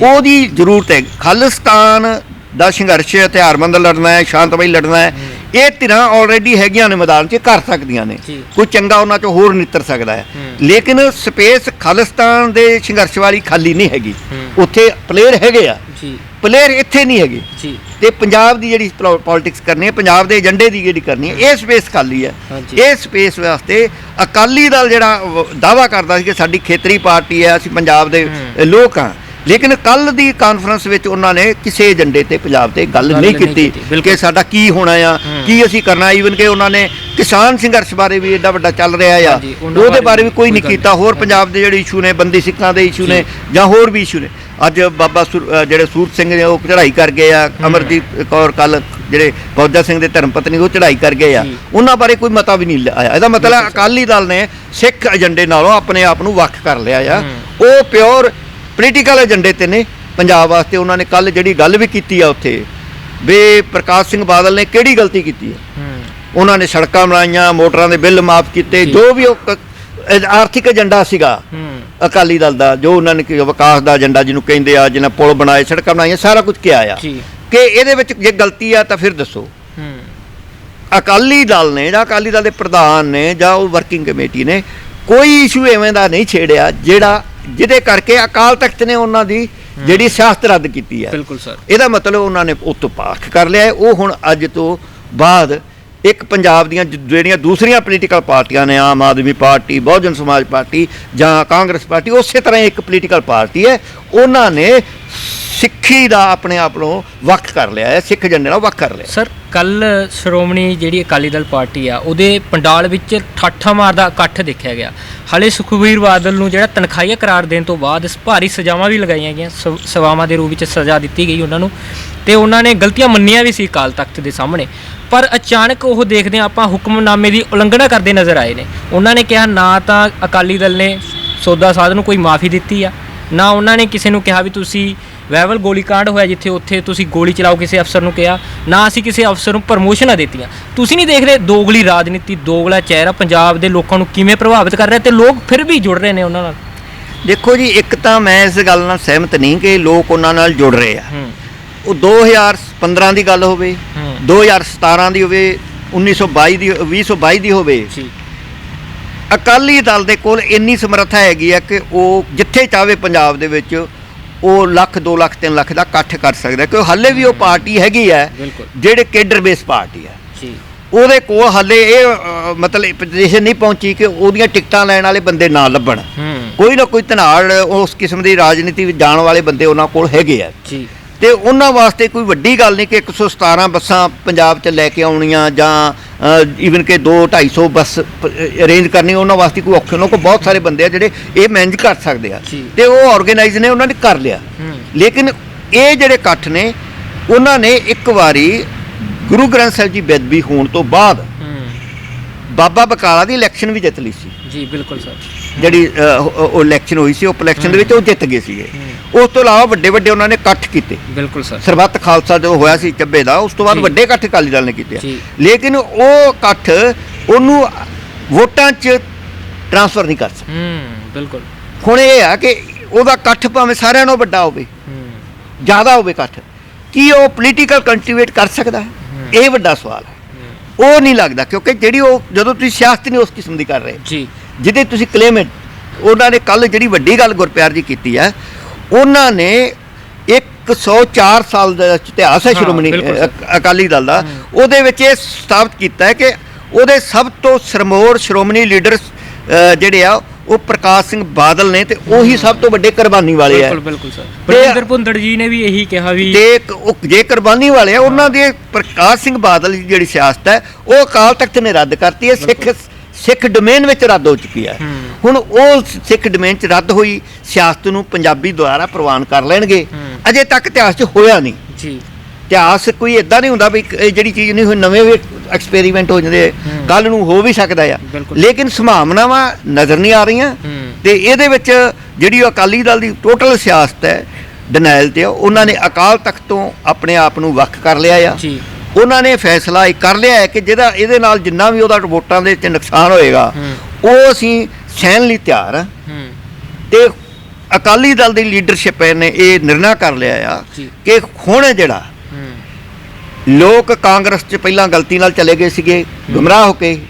ਉਹਦੀ ਜ਼ਰੂਰਤ ਹੈ। ਖਾਲਿਸਤਾਨ ਦਾ ਸੰਘਰਸ਼ ਹਥਿਆਰਬੰਦ ਲੜਨਾ ਹੈ ਸ਼ਾਂਤਮਈ ਲੜਨਾ ਹੈ। ਇਹ ਧਿਰਾਂ ਆਲਰੇਡੀ ਹੈਗੀਆਂ ਨੇ ਮੈਦਾਨ 'ਚ ਕਰ ਸਕਦੀਆਂ ਨੇ। ਕੋਈ ਚੰਗਾ ਉਹਨਾਂ 'ਚੋਂ ਹੋਰ ਨਿੱਤਰ ਸਕਦਾ ਹੈ। ਲੇਕਿਨ ਸਪੇਸ ਖਾਲਿਸਤਾਨ ਦੇ ਸੰਘਰਸ਼ ਵਾਲੀ ਖਾਲੀ ਨਹੀਂ ਹੈਗੀ। ਉੱਥੇ ਪਲੇਅਰ ਹੈਗੇ ਆ। ਜੀ। ਪਲੇਅਰ ਇੱਥੇ ਨਹੀਂ ਹੈਗੇ। ਜੀ। ਤੇ ਪੰਜਾਬ ਦੀ ਜਿਹੜੀ ਪੋਲਿਟਿਕਸ ਕਰਨੀ ਹੈ ਪੰਜਾਬ ਦੇ ਏਜੰਡੇ ਦੀ ਜਿਹੜੀ ਕਰਨੀ ਹੈ ਇਹ ਸਪੇਸ ਖਾਲੀ ਹੈ। ਇਹ ਸਪੇਸ ਵਾਸਤੇ ਅਕਾਲੀ ਦਲ ਜਿਹੜਾ ਦਾਵਾ ਕਰਦਾ ਸੀ ਕਿ ਸਾਡੀ ਖੇਤਰੀ ਪਾਰਟੀ ਹੈ ਅਸੀਂ ਪੰਜਾਬ ਦੇ। ਲੋਕ ਹਾਂ। ਲੇਕਿਨ ਕੱਲ ਦੀ ਕਾਨਫਰੰਸ ਵਿੱਚ ਉਹਨਾਂ ਨੇ ਕਿਸੇ ਏਜੰਡੇ ਤੇ ਪੰਜਾਬ ਤੇ ਗੱਲ ਨਹੀਂ ਕੀਤੀ। ਕਿ ਸਾਡਾ ਕੀ ਹੋਣਾ ਆ। ਕੀ ਅਸੀਂ ਕਰਨਾ ਈਵਨ ਕਿ ਉਹਨਾਂ ਨੇ ਕਿਸਾਨ ਸੰਘਰਸ਼ ਬਾਰੇ ਵੀ ਐਡਾ ਵੱਡਾ ਚੱਲ ਰਿਹਾ ਆ। ਉਹਦੇ ਬਾਰੇ ਵੀ ਕੋਈ ਨਹੀਂ ਕੀਤਾ। ਹੋਰ ਪੰਜਾਬ ਦੇ ਜਿਹੜੇ ਇਸ਼ੂ ਨੇ ਬੰਦੀ ਸਿੱਖਾਂ ਦੇ ਇਸ਼ੂ ਨੇ ਜਾਂ। ਹੋਰ ਵੀ ਇਸ਼ੂ ਨੇ ਅੱਜ ਬਾਬਾ ਜਿਹੜੇ ਸੂਰਤ ਸਿੰਘ ਨੇ ਉਹ ਚੜ੍ਹਾਈ ਕਰ ਗਏ ਆ। ਅਮਰਜੀਤ ਕੌਰ ਕੱਲ ਜਿਹੜੇ ਫੌਜਾ ਸਿੰਘ ਦੇ ਧਰਮ ਪਤਨੀ ਉਹ ਚੜ੍ਹਾਈ ਕਰ ਗਏ ਆ। ਉਹਨਾਂ ਬਾਰੇ ਕੋਈ ਮਤਾ ਵੀ ਨਹੀਂ ਆਇਆ। ਇਹਦਾ ਮਤਲਬ ਅਕਾਲੀ ਦਲ ਨੇ ਸਿੱਖ ਏਜੰਡੇ ਨਾਲੋਂ ਆਪਣੇ ਆਪ ਨੂੰ ਵੱਖ ਕਰ ਲਿਆ ਆ। ਉਹ ਪਿਓਰ ਪੋਲੀਟੀਕਲ ਏਜੰਡੇ ਤੇ ਨੇ ਪੰਜਾਬ ਵਾਸਤੇ। ਉਹਨਾਂ ਨੇ ਕੱਲ ਜਿਹੜੀ ਗੱਲ ਵੀ ਕੀਤੀ ਆ ਉੱਥੇ ਵੀ ਪ੍ਰਕਾਸ਼ ਸਿੰਘ ਬਾਦਲ ਨੇ ਕਿਹੜੀ ਗਲਤੀ ਕੀਤੀ ਹੈ। ਉਹਨਾਂ ਨੇ ਸੜਕਾਂ ਬਣਾਈਆਂ ਮੋਟਰਾਂ ਦੇ ਬਿੱਲ ਮਾਫ ਕੀਤੇ ਜੀ। ਵੀ ਉਹ ਇਹ ਆਰਥਿਕ ਏਜੰਡਾ ਸੀਗਾ। ਹੂੰ। ਅਕਾਲੀ ਦਲ ਦਾ ਜੋ ਉਹਨਾਂ ਨੇ ਕਿ ਵਿਕਾਸ ਦਾ ਏਜੰਡਾ ਜਿਹਨੂੰ ਕਹਿੰਦੇ ਆ ਜਿਹਨਾਂ ਪੁਲ ਬਣਾਏ ਸੜਕਾਂ ਬਣਾਈਆਂ ਸਾਰਾ ਕੁਝ ਕਿਹਾ ਆ। ਕਿ ਇਹਦੇ ਵਿੱਚ ਜੇ ਗਲਤੀ ਆ ਤਾਂ ਫਿਰ ਦੱਸੋ। ਅਕਾਲੀ ਦਲ ਨੇ ਜਾਂ ਅਕਾਲੀ ਦਲ ਦੇ ਪ੍ਰਧਾਨ ਨੇ ਜਾਂ ਉਹ ਵਰਕਿੰਗ ਕਮੇਟੀ ਨੇ ਕੋਈ ਇਸ਼ੂ ਐਵੇਂ ਦਾ ਨਹੀਂ ਛੇੜਿਆ ਜਿਹੜਾ ਜਿਹਦੇ ਕਰਕੇ ਅਕਾਲ ਤਖਤ ਨੇ ਉਹਨਾਂ ਦੀ ਜਿਹੜੀ ਸਿਆਸਤ ਰੱਦ ਕੀਤੀ ਹੈ ਬਿਲਕੁਲ ਸਰ। ਇਹਦਾ ਮਤਲਬ ਉਹਨਾਂ ਨੇ ਉਹ ਤੋਂ ਪਾਖ ਕਰ ਲਿਆ। ਉਹ ਹੁਣ ਅੱਜ ਤੋਂ ਬਾਅਦ ਇੱਕ ਪੰਜਾਬ ਦੀਆਂ ਜਿਹੜੀਆਂ ਦੂਸਰੀਆਂ ਪੋਲੀਟੀਕਲ ਪਾਰਟੀਆਂ ਨੇ ਆਮ ਆਦਮੀ ਪਾਰਟੀ, ਬਹੁਜਨ ਸਮਾਜ ਪਾਰਟੀ ਜਾਂ ਕਾਂਗਰਸ ਪਾਰਟੀ, ਉਸੇ ਤਰ੍ਹਾਂ ਇੱਕ ਪੋਲੀਟੀਕਲ ਪਾਰਟੀ ਹੈ। ਉਹਨਾਂ ਨੇ ਸਿੱਖੀ ਦਾ ਆਪਣੇ ਆਪ ਨੂੰ ਵੱਖ ਕਰ ਲਿਆ ਹੈ, ਸਿੱਖ ਏਜੰਡੇ ਨਾਲ ਵੱਖ ਕਰ ਲਿਆ ਸਰ, ਕੱਲ ਸ਼੍ਰੋਮਣੀ ਜਿਹੜੀ ਅਕਾਲੀ ਦਲ ਪਾਰਟੀ ਆ, ਉਹਦੇ ਪੰਡਾਲ ਵਿੱਚ ਠਾਠਾ ਮਾਰਦਾ ਇਕੱਠ ਦੇਖਿਆ ਗਿਆ। ਹਲੇ ਸੁਖਬੀਰ ਬਾਦਲ ਨੂੰ ਜਿਹੜਾ ਤਨਖਾਹੀਆ ਕਰਾਰ ਦੇਣ ਤੋਂ ਬਾਅਦ ਭਾਰੀ ਸਜ਼ਾਵਾਂ ਵੀ ਲਗਾਈਆਂ ਗਈਆਂ, ਸਵ- ਸਵਾਵਾਂ ਦੇ ਰੂਪ ਵਿੱਚ ਸਜ਼ਾ ਦਿੱਤੀ ਗਈ ਉਹਨਾਂ ਨੂੰ। ਤੇ ਉਹਨਾਂ ਨੇ ਗਲਤੀਆਂ ਮੰਨੀਆਂ ਵੀ ਸੀ ਅਕਾਲ ਤਖਤ ਦੇ ਸਾਹਮਣੇ। ਪਰ ਅਚਾਨਕ ਉਹ ਦੇਖਦੇ ਹਾਂ ਆਪਾਂ ਹੁਕਮਨਾਮੇ ਦੀ ਉਲੰਘਣਾ ਕਰਦੇ ਨਜ਼ਰ ਆਏ ਨੇ। ਉਹਨਾਂ ਨੇ ਕਿਹਾ ਨਾ ਤਾਂ ਅਕਾਲੀ ਦਲ ਨੇ ਸੋਦਾ ਸਾਧ ਨੂੰ ਕੋਈ ਮਾਫੀ ਦਿੱਤੀ ਆ ਨਾ ਉਹਨਾਂ ਨੇ ਕਿਸੇ ਨੂੰ ਕਿਹਾ ਵੀ ਤੁਸੀਂ ਵੈਵਲ ਗੋਲੀकांड ਹੋਇਆ ਜਿੱਥੇ ਉੱਥੇ ਤੁਸੀਂ ਗੋਲੀ ਚਲਾਓ ਕਿਸੇ ਅਫਸਰ ਨੂੰ ਕਿਹਾ। ਨਾ ਅਸੀਂ ਕਿਸੇ ਅਫਸਰ ਨੂੰ ਪ੍ਰਮੋਸ਼ਨਾਂ ਦਿੱਤੀਆਂ। ਤੁਸੀਂ ਨਹੀਂ ਦੇਖ ਰਹੇ ਦੋਗਲੀ ਰਾਜਨੀਤੀ ਦੋਗਲਾ ਚਿਹਰਾ ਪੰਜਾਬ ਦੇ ਲੋਕਾਂ ਨੂੰ ਕਿਵੇਂ ਪ੍ਰਭਾਵਿਤ ਕਰ ਰਿਹਾ ਤੇ ਲੋਕ ਫਿਰ ਵੀ ਜੁੜ ਰਹੇ ਨੇ ਉਹਨਾਂ ਨਾਲ? ਦੇਖੋ ਜੀ ਇੱਕ ਤਾਂ ਮੈਂ ਇਸ ਗੱਲ ਨਾਲ ਸਹਿਮਤ ਨਹੀਂ ਕਿ ਲੋਕ ਉਹਨਾਂ ਨਾਲ ਜੁੜ ਰਹੇ ਆ। ਉਹ 2015 ਦੀ ਗੱਲ ਹੋਵੇ ਹੂੰ। 2017 ਦੀ ਹੋਵੇ 1922 ਦੀ 2022 ਦੀ ਹੋਵੇ। ਜੀ। ਅਕਾਲੀ ਦਲ ਦੇ ਕੋਲ ਇੰਨੀ ਸਮਰੱਥਾ ਹੈਗੀ ਆ ਕਿ ਉਹ ਜਿੱਥੇ ਚਾਵੇ ਪੰਜਾਬ ਦੇ ਵਿੱਚ ਉਹ ਲੱਖ 2 ਲੱਖ 3 ਲੱਖ ਦਾ ਇਕੱਠ ਕਰ ਸਕਦਾ ਕਿਉਂ? ਹਾਲੇ ਵੀ ਉਹ ਪਾਰਟੀ ਹੈਗੀ ਹੈ ਜਿਹੜੇ ਕੇਡਰ ਬੇਸ ਪਾਰਟੀ ਹੈ ਜੀ। ਉਹਦੇ ਕੋਲ ਹਾਲੇ ਇਹ ਮਤਲਬ ਪੋਜੀਸ਼ਨ ਨਹੀਂ ਪਹੁੰਚੀ ਕਿ ਉਹਦੀਆਂ ਟਿਕਟਾਂ ਲੈਣ ਵਾਲੇ ਬੰਦੇ ਨਾ ਲੱਭਣ। ਕੋਈ ਨਾ ਕੋਈ ਧਨਾੜ ਉਸ ਕਿਸਮ ਦੀ ਰਾਜਨੀਤੀ ਵਿੱਚ ਜਾਣ ਵਾਲੇ ਬੰਦੇ ਉਹਨਾਂ ਕੋਲ ਹੈਗੇ ਆ। ਜੀ। ਤੇ ਉਹਨਾਂ ਵਾਸਤੇ ਕੋਈ ਵੱਡੀ ਗੱਲ ਨਹੀਂ ਕਿ 117 ਬੱਸਾਂ ਪੰਜਾਬ 'ਚ ਲੈ ਕੇ ਆਉਣੀਆਂ ਜਾਂ ਈਵਨ ਕਿ 2 250 ਬੱਸ ਅਰੇਂਜ ਕਰਨੀ ਉਹਨਾਂ ਵਾਸਤੇ ਕੋਈ ਔਖੇ ਕੋਲ ਬਹੁਤ ਸਾਰੇ ਬੰਦੇ ਆ ਜਿਹੜੇ ਇਹ ਮੈਨੇਜ ਕਰ ਸਕਦੇ ਆ। ਤੇ ਉਹ ਆਰਗੇਨਾਈਜ਼ ਨੇ ਉਹਨਾਂ ਨੇ ਕਰ ਲਿਆ। ਲੇਕਿਨ ਇਹ ਜਿਹੜੇ ਇਕੱਠ ਨੇ ਉਹਨਾਂ ਨੇ ਇੱਕ ਵਾਰੀ ਗੁਰੂ ਗ੍ਰੰਥ ਸਾਹਿਬ ਜੀ ਬੇਦਬੀ ਹੋਣ ਤੋਂ ਬਾਅਦ ਬਾਬਾ ਬਕਾਲਾ ਦੀ ਇਲੈਕਸ਼ਨ ਵੀ ਜਿੱਤ ਲਈ ਸੀ। ਜੀ ਬਿਲਕੁਲ ਸਰ। ਜਿਹੜੀ ਉਹ ਇਲੈਕਸ਼ਨ ਹੋਈ ਸੀ ਉਹ ਇਲੈਕਸ਼ਨ ਦੇ ਵਿੱਚ ਉਹ ਜਿੱਤ ਗਏ ਸੀਗੇ। ਉਸ ਤੋਂ ਇਲਾਵਾ ਵੱਡੇ ਵੱਡੇ ਉਹਨਾਂ ਨੇ ਇਕੱਠ ਕੀਤੇ। ਬਿਲਕੁਲ ਸਰ। ਸਰਬੱਤ ਖਾਲਸਾ ਜੋ ਹੋਇਆ ਸੀ ਚੱਬੇ ਦਾ ਉਸ ਤੋਂ ਬਾਅਦ। ਵੱਡੇ ਇਕੱਠ ਅਕਾਲੀ ਦਲ ਨੇ ਕੀਤੇ। ਲੇਕਿਨ ਉਹ ਇਕੱਠ ਉਹਨੂੰ ਵੋਟਾਂ 'ਚ ਟ੍ਰਾਂਸਫਰ ਨਹੀਂ ਕਰ ਸਕਦਾ ਹੂੰ ਬਿਲਕੁਲ। ਹੁਣ ਇਹ ਆ ਕਿ ਉਹਦਾ ਇਕੱਠ ਭਾਵੇਂ ਸਾਰਿਆਂ ਨਾਲੋਂ ਵੱਡਾ ਹੋਵੇ ਜ਼ਿਆਦਾ ਹੋਵੇ ਇਕੱਠ ਕੀ ਉਹ ਪੋਲੀਟੀਕਲ ਕੰਟਰੀਬਿਊਟ ਕਰ ਸਕਦਾ ਹੈ? ਇਹ ਵੱਡਾ ਸਵਾਲ ਹੈ। ਉਹ ਨਹੀਂ ਲੱਗਦਾ ਕਿਉਂਕਿ ਜਿਹੜੀ ਉਹ ਜਦੋਂ ਤੁਸੀਂ ਸਿਆਸਤ ਨਹੀਂ ਉਸ ਕਿਸਮ ਦੀ ਕਰ ਰਹੇ ਜੀ। ਜਿਹਦੇ ਤੁਸੀਂ ਕਲੇਮੈਂਟ ਉਹਨਾਂ ਨੇ ਕੱਲ ਜਿਹੜੀ ਵੱਡੀ ਗੱਲ ਗੁਰਪਿਆਰ ਜੀ ਕੀਤੀ ਹੈ ਉਹਨਾਂ ਨੇ 104 ਸਾਲ ਦਾ ਇਤਿਹਾਸ ਹੈ ਸ਼੍ਰੋਮਣੀ ਅਕਾਲੀ ਦਲ ਦਾ। ਉਹਦੇ ਵਿੱਚ ਇਹ ਸਥਾਪਿਤ ਕੀਤਾ ਹੈ ਕਿ ਉਹਦੇ ਸਭ ਤੋਂ ਸਰਮੋਰ ਸ਼੍ਰੋਮਣੀ ਲੀਡਰ ਜਿਹੜੇ ਆ ਉਹ ਪ੍ਰਕਾਸ਼ ਸਿੰਘ ਬਾਦਲ ਨੇ ਤੇ ਉਹੀ ਸਭ ਤੋਂ ਵੱਡੇ ਕੁਰਬਾਨੀ ਵਾਲੇ ਆ। ਬਿਲਕੁਲ ਬਿਲਕੁਲ ਸਰ। ਬਲਵਿੰਦਰ ਭੁੰਦੜ ਜੀ ਨੇ ਵੀ ਇਹੀ ਕਿਹਾ ਵੀ ਤੇ ਇੱਕ ਉਹ ਜੇ ਕੁਰਬਾਨੀ ਵਾਲੇ ਆ ਉਹਨਾਂ ਦੇ ਪ੍ਰਕਾਸ਼ ਸਿੰਘ ਬਾਦਲ ਦੀ ਜਿਹੜੀ ਸਿਆਸਤ ਹੈ ਉਹ ਅਕਾਲ ਤਖਤ ਨੇ ਰੱਦ ਕਰਤੀ ਹੈ ਸਿੱਖ ਸਿੱਖ ਡੋਮੇਨ ਵਿੱਚ ਰੱਦ ਹੋ ਚੁੱਕੀ ਹੂੰ। ਹੁਣ ਉਹ ਸਿੱਖ ਡੋਮੇਨ 'ਚ ਰੱਦ ਹੋਈ ਸਿਆਸਤ ਨੂੰ ਪੰਜਾਬੀ ਦੁਆਰਾ ਪ੍ਰਵਾਨ ਕਰ ਲੈਣਗੇ। ਅਜੇ ਤੱਕ ਇਤਿਹਾਸ 'ਚ ਹੋਇਆ ਨਹੀਂ। ਜੀ। ਇਤਿਹਾਸ ਕੋਈ ਇਦਾਂ ਨਹੀਂ ਹੁੰਦਾ ਵੀ ਇਹ ਜਿਹੜੀ ਚੀਜ਼ ਨਹੀਂ ਹੋਈ ਨਵੇਂ ਵੀ ਐਕਸਪੈਰੀਮੈਂਟ ਹੋ ਜਾਂਦੇ। ਕੱਲ ਨੂੰ ਹੋ ਵੀ ਸਕਦਾ ਆ। ਲੇਕਿਨ ਸੰਭਾਵਨਾਵਾਂ ਨਜ਼ਰ ਨਹੀਂ ਆ ਰਹੀਆਂ। ਤੇ ਇਹਦੇ ਵਿੱਚ ਜਿਹੜੀ ਅਕਾਲੀ ਦਲ ਦੀ ਟੋਟਲ ਸਿਆਸਤ ਹੈ ਡਿਨਾਈਲ ਤੇ ਉਹਨਾਂ ਨੇ ਅਕਾਲ ਤਖਤ ਤੋਂ ਆਪਣੇ ਆਪ ਨੂੰ ਵੱਖ ਕਰ ਲਿਆ ਆ। ਜੀ। ਉਹਨਾਂ ਨੇ ਫੈਸਲਾ ਇਹ ਕਰ ਲਿਆ ਹੈ ਕਿ ਜਿਹਦਾ ਇਹਦੇ ਨਾਲ ਜਿੰਨਾ ਵੀ ਉਹਦਾ ਵੋਟਾਂ ਦੇ ਵਿੱਚ ਨੁਕਸਾਨ ਹੋਏਗਾ। ਉਹ ਅਸੀਂ ਸਹਿਣ ਲਈ ਤਿਆਰ ਆ। ਹੂੰ। ਤੇ ਅਕਾਲੀ ਦਲ ਦੀ ਲੀਡਰਸ਼ਿਪ ਨੇ ਇਹ ਨਿਰਣਾ ਕਰ ਲਿਆ ਆ। ਕਿ ਹੁਣ ਜਿਹੜਾ ਲੋਕ ਕਾਂਗਰਸ 'ਚ ਪਹਿਲਾਂ ਗਲਤੀ ਨਾਲ ਚਲੇ ਗਏ ਸੀਗੇ ਗੁੰਮਰਾਹ ਹੋ ਕੇ।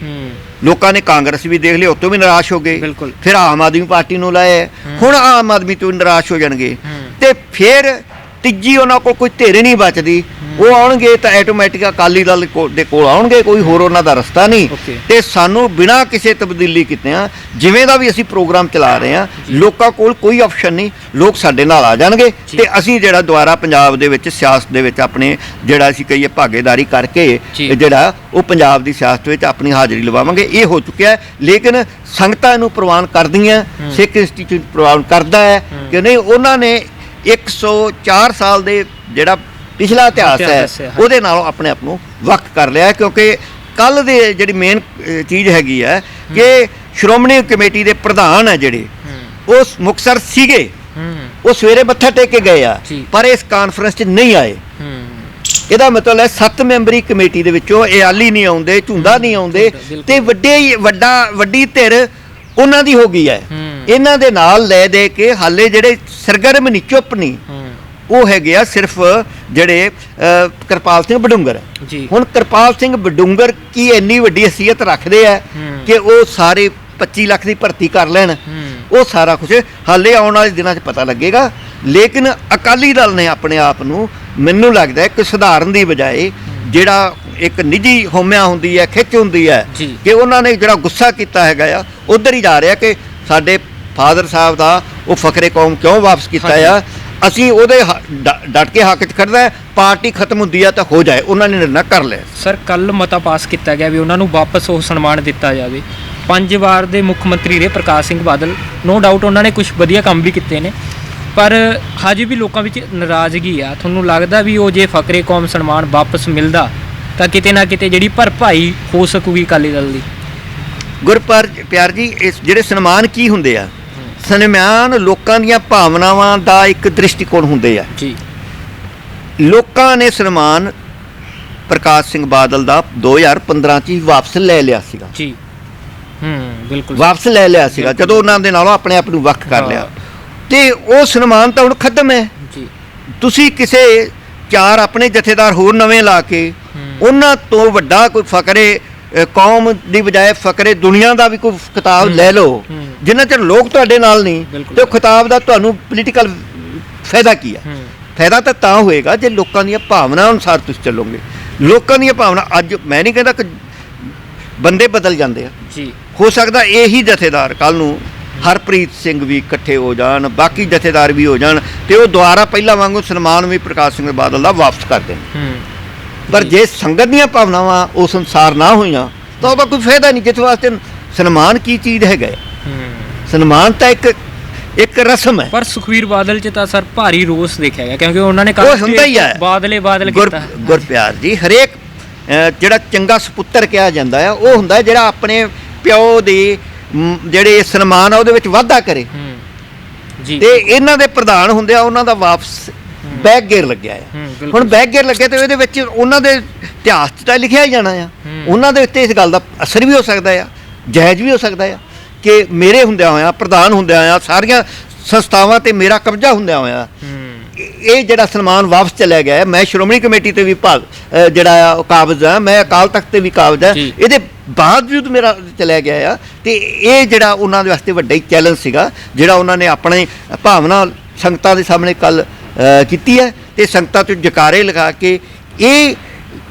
ਲੋਕਾਂ ਨੇ ਕਾਂਗਰਸ ਵੀ ਦੇਖ ਲਿਆ ਉਤੋਂ ਵੀ ਨਿਰਾਸ਼ ਹੋ ਗਏ। ਬਿਲਕੁਲ। ਫਿਰ ਆਮ ਆਦਮੀ ਪਾਰਟੀ ਨੂੰ ਲਾਏ ਹੁਣ ਆਮ ਆਦਮੀ ਤੋਂ ਨਿਰਾਸ਼ ਹੋ ਜਾਣਗੇ। ਤੇ ਫਿਰ ਤੀਜੀ ਉਹਨਾਂ ਕੋਲ ਕੋਈ ਧਿਰ ਨਹੀਂ ਬਚਦੀ। ਉਹ ਆਉਣਗੇ ਤਾਂ ਆਟੋਮੈਟਿਕ ਅਕਾਲੀ ਦਲ ਕੋ- ਦੇ ਕੋਲ ਆਉਣਗੇ ਕੋਈ ਹੋਰ ਉਹਨਾਂ ਦਾ ਰਸਤਾ ਨਹੀਂ Okay. ਤੇ ਸਾਨੂੰ ਬਿਨਾਂ ਕਿਸੇ ਤਬਦੀਲੀ ਕੀਤਿਆਂ ਜਿਵੇਂ ਦਾ ਵੀ ਅਸੀਂ ਪ੍ਰੋਗਰਾਮ ਚਲਾ ਰਹੇ ਹਾਂ ਲੋਕਾਂ ਕੋਲ ਕੋਈ ਆਪਸ਼ਨ ਨਹੀਂ ਲੋਕ ਸਾਡੇ ਨਾਲ ਆ ਜਾਣਗੇ। ਤੇ ਅਸੀਂ ਜਿਹੜਾ ਦੁਆਰਾ ਪੰਜਾਬ ਦੇ ਵਿੱਚ ਸਿਆਸਤ ਦੇ ਵਿੱਚ ਆਪਣੇ ਜਿਹੜਾ ਅਸੀਂ ਕਹੀਏ ਭਾਗੀਦਾਰੀ ਕਰਕੇ ਜੀ। ਜਿਹੜਾ ਉਹ ਪੰਜਾਬ ਦੀ ਸਿਆਸਤ ਵਿੱਚ ਆਪਣੀ ਹਾਜ਼ਰੀ ਲਵਾਵਾਂਗੇ ਇਹ ਹੋ ਚੁੱਕਿਆ ਹੈ ਲੇਕਿਨ ਸੰਗਤਾਂ ਨੂੰ ਪ੍ਰਵਾਨ ਕਰਦੀਆਂ। ਸਿੱਖ ਇੰਸਟੀਚਿਊਟ ਪ੍ਰਵਾਨ ਕਰਦਾ ਹੂੰ। ਕਿ ਨਹੀਂ ਉਹਨਾਂ ਨੇ 104 ਸਾਲ ਦੇ ਜਿਹੜਾ ਪਿਛਲਾ ਇਤਿਹਾਸ ਇਤਿਹਾਸ ਹੈ ਹੈ, ਹਾਂ। ਉਹਦੇ ਨਾਲੋਂ ਆਪਣੇ ਆਪ ਨੂੰ ਵੱਖ ਕਰ ਲਿਆ ਹੈ ਕਿਉਂਕਿ ਕੱਲ ਦੇ ਜਿਹੜੀ ਮੇਨ ਚੀਜ਼ ਹੈਗੀ ਹੈ ਕਿ ਸ਼੍ਰੋਮਣੀ ਕਮੇਟੀ ਦੇ ਪ੍ਰਧਾਨ ਹੈ ਜਿਹੜੇ ਹੂੰ। ਉਹ ਮੁਕਤਸਰ ਸੀਗੇ। ਹੂੰ। ਉਹ ਸਵੇਰੇ ਮੱਥਾ ਟੇਕ ਕੇ ਗਏ ਆ ਜੀ। ਪਰ ਇਸ ਕਾਨਫਰੰਸ 'ਚ ਨਹੀਂ ਆਏ। ਹੂੰ। ਇਹਦਾ ਮਤਲਬ ਹੈ ਸੱਤ ਮੈਂਬਰੀ ਕਮੇਟੀ ਦੇ ਵਿੱਚੋਂ ਇਹ ਆਲੀ ਨਹੀਂ ਆਉਂਦੇ ਝੁੰਦਾ ਨਹੀਂ ਆਉਂਦੇ ਬਿਲਕੁਲ। ਤੇ ਵੱਡੇ ਵੱਡਾ ਵੱਡੀ ਧਿਰ ਉਹਨਾਂ ਦੀ ਹੋ ਗਈ ਹੈ। ਹੂੰ। ਇਹਨਾਂ ਦੇ ਨਾਲ ਲੈ ਦੇ ਕੇ ਹਾਲੇ ਜਿਹੜੇ ਸਰਗਰਮ ਨਹੀਂ ਚੁੱਪ ਨਹੀਂ ਹੂੰ। ਉਹ ਹੈਗੇ ਆ ਸਿਰਫ ਜਿਹੜੇ ਕਿਰਪਾਲ ਸਿੰਘ ਬਡੂੰਗਰ ਹੁਣ ਕਿਰਪਾਲ ਸਿੰਘ ਬਡੂੰਗਰ ਕੀ ਇੰਨੀ ਵੱਡੀ ਹਸੀਅਤ ਰੱਖਦੇ ਆ। ਕਿ ਉਹ ਸਾਰੇ 25 ਲੱਖ ਦੀ ਭਰਤੀ ਕਰ ਲੈਣ ਉਹ ਸਾਰਾ ਕੁਝ ਹਾਲੇ ਆਉਣ ਵਾਲੇ ਦਿਨਾਂ 'ਚ ਪਤਾ ਲੱਗੇਗਾ ਲੇਕਿਨ ਅਕਾਲੀ ਦਲ ਨੇ ਆਪਣੇ ਆਪ ਨੂੰ ਮੈਨੂੰ ਲੱਗਦਾ ਹੈ ਕਿ ਸੁਧਾਰਨ ਦੀ ਬਜਾਏ ਜਿਹੜਾ ਇੱਕ ਨਿੱਜੀ ਹੋਮਿਆ ਹੁੰਦੀ ਹੈ ਖਿੱਚ ਹੁੰਦੀ ਹੈ। ਕਿ ਉਹਨਾਂ ਨੇ ਜਿਹੜਾ ਗੁੱਸਾ ਕੀਤਾ ਹੈਗਾ ਆ ਉਧਰ ਹੀ ਜਾ ਰਿਹਾ ਕਿ ਸਾਡੇ ਫਾਦਰ ਸਾਹਿਬ ਦਾ ਉਹ ਫਕਰੇ ਕੌਮ ਕਿਉਂ ਵਾਪਸ ਕੀਤਾ। ਆ ਅਸੀਂ ਉਹਦੇ ਹ- ਡ- ਡਟ ਕੇ ਹੱਕ 'ਚ ਖੜਦਾ ਹੈ, ਪਾਰਟੀ ਖਤਮ ਹੁੰਦੀ ਆ ਤਾਂ ਹੋ ਜਾਏ ਉਹਨਾਂ ਨੇ ਨਿਰਣਾ ਕਰ ਲਿਆ। ਸਰ ਕੱਲ ਮਤਾ ਪਾਸ ਕੀਤਾ ਗਿਆ ਵੀ ਉਹਨਾਂ ਨੂੰ ਵਾਪਸ ਉਹ ਸਨਮਾਨ ਦਿੱਤਾ ਜਾਵੇ। ਪੰਜ ਵਾਰ ਦੇ ਮੁੱਖ ਮੰਤਰੀ ਰਹੇ ਪ੍ਰਕਾਸ਼ ਸਿੰਘ ਬਾਦਲ। ਨੋ ਡਾਊਟ ਉਹਨਾਂ ਨੇ ਕੁਝ ਵਧੀਆ ਕੰਮ ਵੀ ਕੀਤੇ ਨੇ। ਪਰ ਹਜੇ ਵੀ ਲੋਕਾਂ ਵਿੱਚ ਨਾਰਾਜ਼ਗੀ ਆ। ਤੁਹਾਨੂੰ ਲੱਗਦਾ ਵੀ ਉਹ ਜੇ ਫਕਰੇ ਕੌਮ ਸਨਮਾਨ ਵਾਪਸ ਮਿਲਦਾ ਤਾਂ ਕਿਤੇ ਨਾ ਕਿਤੇ ਜਿਹੜੀ ਭਰਪਾਈ ਹੋ ਸਕੂਗੀ ਅਕਾਲੀ ਦਲ ਦੀ। ਗੁਰਪਰ ਪਿਆਰ ਜੀ ਇਸ ਜਿਹੜੇ ਸਨਮਾਨ ਕੀ ਹੁੰਦੇ ਆ? ਸਨਮਾਨ ਲੋਕਾਂ ਦੀਆਂ ਭਾਵਨਾਵਾਂ ਦਾ ਇੱਕ ਦ੍ਰਿਸ਼ਟੀਕੋਣ ਹੁੰਦੇ ਆ। ਜੀ। ਲੋਕਾਂ ਨੇ ਸਨਮਾਨ ਪ੍ਰਕਾਸ਼ ਸਿੰਘ ਬਾਦਲ ਦਾ 2015 ਚ ਹੀ ਵਾਪਸ ਲੈ ਲਿਆ ਸੀਗਾ। ਜੀ। ਹੂੰ ਬਿਲਕੁਲ। ਵਾਪਸ ਲੈ ਲਿਆ ਸੀਗਾ ਜਦੋਂ ਉਹਨਾਂ ਦੇ ਨਾਲੋਂ ਆਪਣੇ ਆਪ ਨੂੰ ਵੱਖ ਕਰ ਲਿਆ। ਤੇ ਉਹ ਸਨਮਾਨ ਤਾਂ ਹੁਣ ਖਤਮ ਹੈ। ਜੀ। ਤੁਸੀਂ ਕਿਸੇ ਚਾਰ ਆਪਣੇ ਜਥੇਦਾਰ ਹੋਰ ਨਵੇਂ ਲਾ ਕੇ। ਉਹਨਾਂ ਤੋਂ ਵੱਡਾ ਕੋਈ ਫਕਰੇ ਕੌਮ ਦੀ ਬਜਾਏ ਫਕਰੇ ਦੁਨੀਆ ਦਾ ਵੀ ਕੋਈ ਕਿਤਾਬ ਹੂੰ। ਲੈ ਲਓ। ਜਿੰਨਾ ਚਿਰ ਲੋਕ ਤੁਹਾਡੇ ਨਾਲ ਨਹੀਂ। ਤੇ ਉਹ ਕਿਤਾਬ ਦਾ ਤੁਹਾਨੂੰ ਪੋਲੀਟੀਕਲ ਫਾਇਦਾ ਕੀ ਹੈ ਹੂੰ। ਫਾਇਦਾ ਤਾਂ ਤਾਂ ਹੋਏਗਾ ਜੇ ਲੋਕਾਂ ਦੀਆਂ ਭਾਵਨਾ ਅਨੁਸਾਰ ਤੁਸੀਂ ਚੱਲੋਗੇ। ਲੋਕਾਂ ਦੀਆਂ ਭਾਵਨਾ ਅੱਜ ਮੈਂ ਨਹੀਂ ਕਹਿੰਦਾ ਕਿ ਬੰਦੇ ਬਦਲ ਜਾਂਦੇ ਆ। ਜੀ। ਹੋ ਸਕਦਾ ਇਹੀ ਜਥੇਦਾਰ ਕੱਲ ਨੂੰ ਹਰਪ੍ਰੀਤ ਸਿੰਘ ਵੀ ਇਕੱਠੇ ਹੋ ਜਾਣ ਬਾਕੀ ਜਥੇਦਾਰ ਵੀ ਹੋ ਜਾਣ ਤੇ ਉਹ ਦੁਆਰਾ ਪਹਿਲਾਂ ਵਾਂਗੂ ਸਨਮਾਨ ਵੀ ਪ੍ਰਕਾਸ਼ ਸਿੰਘ ਬਾਦਲ ਦਾ ਵਾਪਸ ਕਰ ਦੇਣ। ਹੂੰ। ਪਰ ਜੀ। ਸੰਗਤ ਦੀਆਂ ਭਾਵਨਾਵਾਂ ਉਸ ਅਨੁਸਾਰ ਨਾ ਹੋਈਆਂ ਤਾਂ ਉਹਦਾ ਕੋਈ ਫਾਇਦਾ ਨਹੀਂ ਜਿਸ ਵਾਸਤੇ ਸਨਮਾਨ ਕੀ ਚੀਜ਼ ਹੈਗਾ ਸਨਮਾਨ ਤਾਂ ਇੱਕ ਇੱਕ ਰਸਮ ਹੈ। ਪਰ ਸੁਖਵੀਰ ਬਾਦਲ ਚ ਤਾਂ ਸਰ ਭਾਰੀ ਰੋਸ ਦੇਖਿਆ ਗਿਆ ਕਿਉਂਕਿ ਉਹਨਾਂ ਨੇ ਉਹ ਹੁੰਦਾ ਹੀ ਹੈ। ਬਾਦਲੇ ਬਾਦਲ ਗੁਰ ਕੀਤਾ। ਗੁਰਪਿਆਰ ਜੀ ਹਰੇਕ ਅਹ, ਜਿਹੜਾ ਚੰਗਾ ਸੁਪੁੱਤਰ ਕਿਹਾ ਜਾਂਦਾ ਹੈ ਉਹ ਹੁੰਦਾ ਹੈ ਜਿਹੜਾ ਆਪਣੇ ਪਿਓ ਦੇ ਮ, ਜਿਹੜੇ ਸਨਮਾਨ ਆ ਉਹਦੇ ਵਿੱਚ ਵਾਧਾ ਕਰੇ। ਹੂੰ। ਜੀ। ਤੇ ਇਹਨਾਂ ਦੇ ਪ੍ਰਧਾਨ ਹੁੰਦੇ ਆ ਉਹਨਾਂ ਦਾ ਵਾਪਸ ਬੈਕ ਗੇਅਰ ਲੱਗਿਆ ਆ ਹੂੰ। ਹੁਣ ਬੈਕ ਗੇਅਰ ਲੱਗੇ ਤੇ ਇਹਦੇ ਵਿੱਚ ਉਹਨਾਂ ਦੇ ਇਤਿਹਾਸ 'ਚ ਤਾਂ ਲਿਖਿਆ ਹੀ ਜਾਣਾ ਆ। ਉਹਨਾਂ ਦੇ ਉੱਤੇ ਇਸ ਗੱਲ ਦਾ ਅਸਰ ਵੀ ਹੋ ਸਕਦਾ ਆ ਜਾਇਜ਼ ਵੀ ਹੋ ਸਕਦਾ ਆ ਕਿ ਮੇਰੇ ਹੁੰਦਿਆਂ ਹੋਇਆਂ ਪ੍ਰਧਾਨ ਹੁੰਦਿਆਂ ਹੋਇਆਂ ਸਾਰੀਆਂ ਸੰਸਥਾਵਾਂ ਤੇ ਮੇਰਾ ਕਬਜ਼ਾ ਹੁੰਦਿਆਂ ਹੋਇਆਂ ਇਹ ਜਿਹੜਾ ਸਨਮਾਨ ਵਾਪਸ ਚਲਿਆ ਗਿਆ ਮੈਂ ਸ਼੍ਰੋਮਣੀ ਕਮੇਟੀ ਤੇ ਵੀ ਭਾਗ ਜਿਹੜਾ ਆ ਕਾਬਜ਼ ਆ ਮੈਂ ਅਕਾਲ ਤਖਤ ਤੇ ਵੀ ਕਾਬਜ਼ ਆ। ਇਹਦੇ ਬਾਵਜੂਦ ਮੇਰਾ ਚਲਿਆ ਗਿਆ ਆ ਤੇ ਇਹ ਜਿਹੜਾ ਉਹਨਾਂ ਦੇ ਵਾਸਤੇ ਵੱਡਾ ਹੀ ਚੈਲੰਜ ਸੀਗਾ ਜਿਹੜਾ ਉਹਨਾਂ ਨੇ ਆਪਣੇ ਭਾਵਨਾ ਸੰਗਤਾਂ ਦੇ ਸਾਹਮਣੇ ਕੱਲ ਕੀਤੀ ਹੈ ਤੇ ਸੰਗਤਾਂ ਤੋਂ ਜਕਾਰੇ ਲਗਾ ਕੇ ਇਹ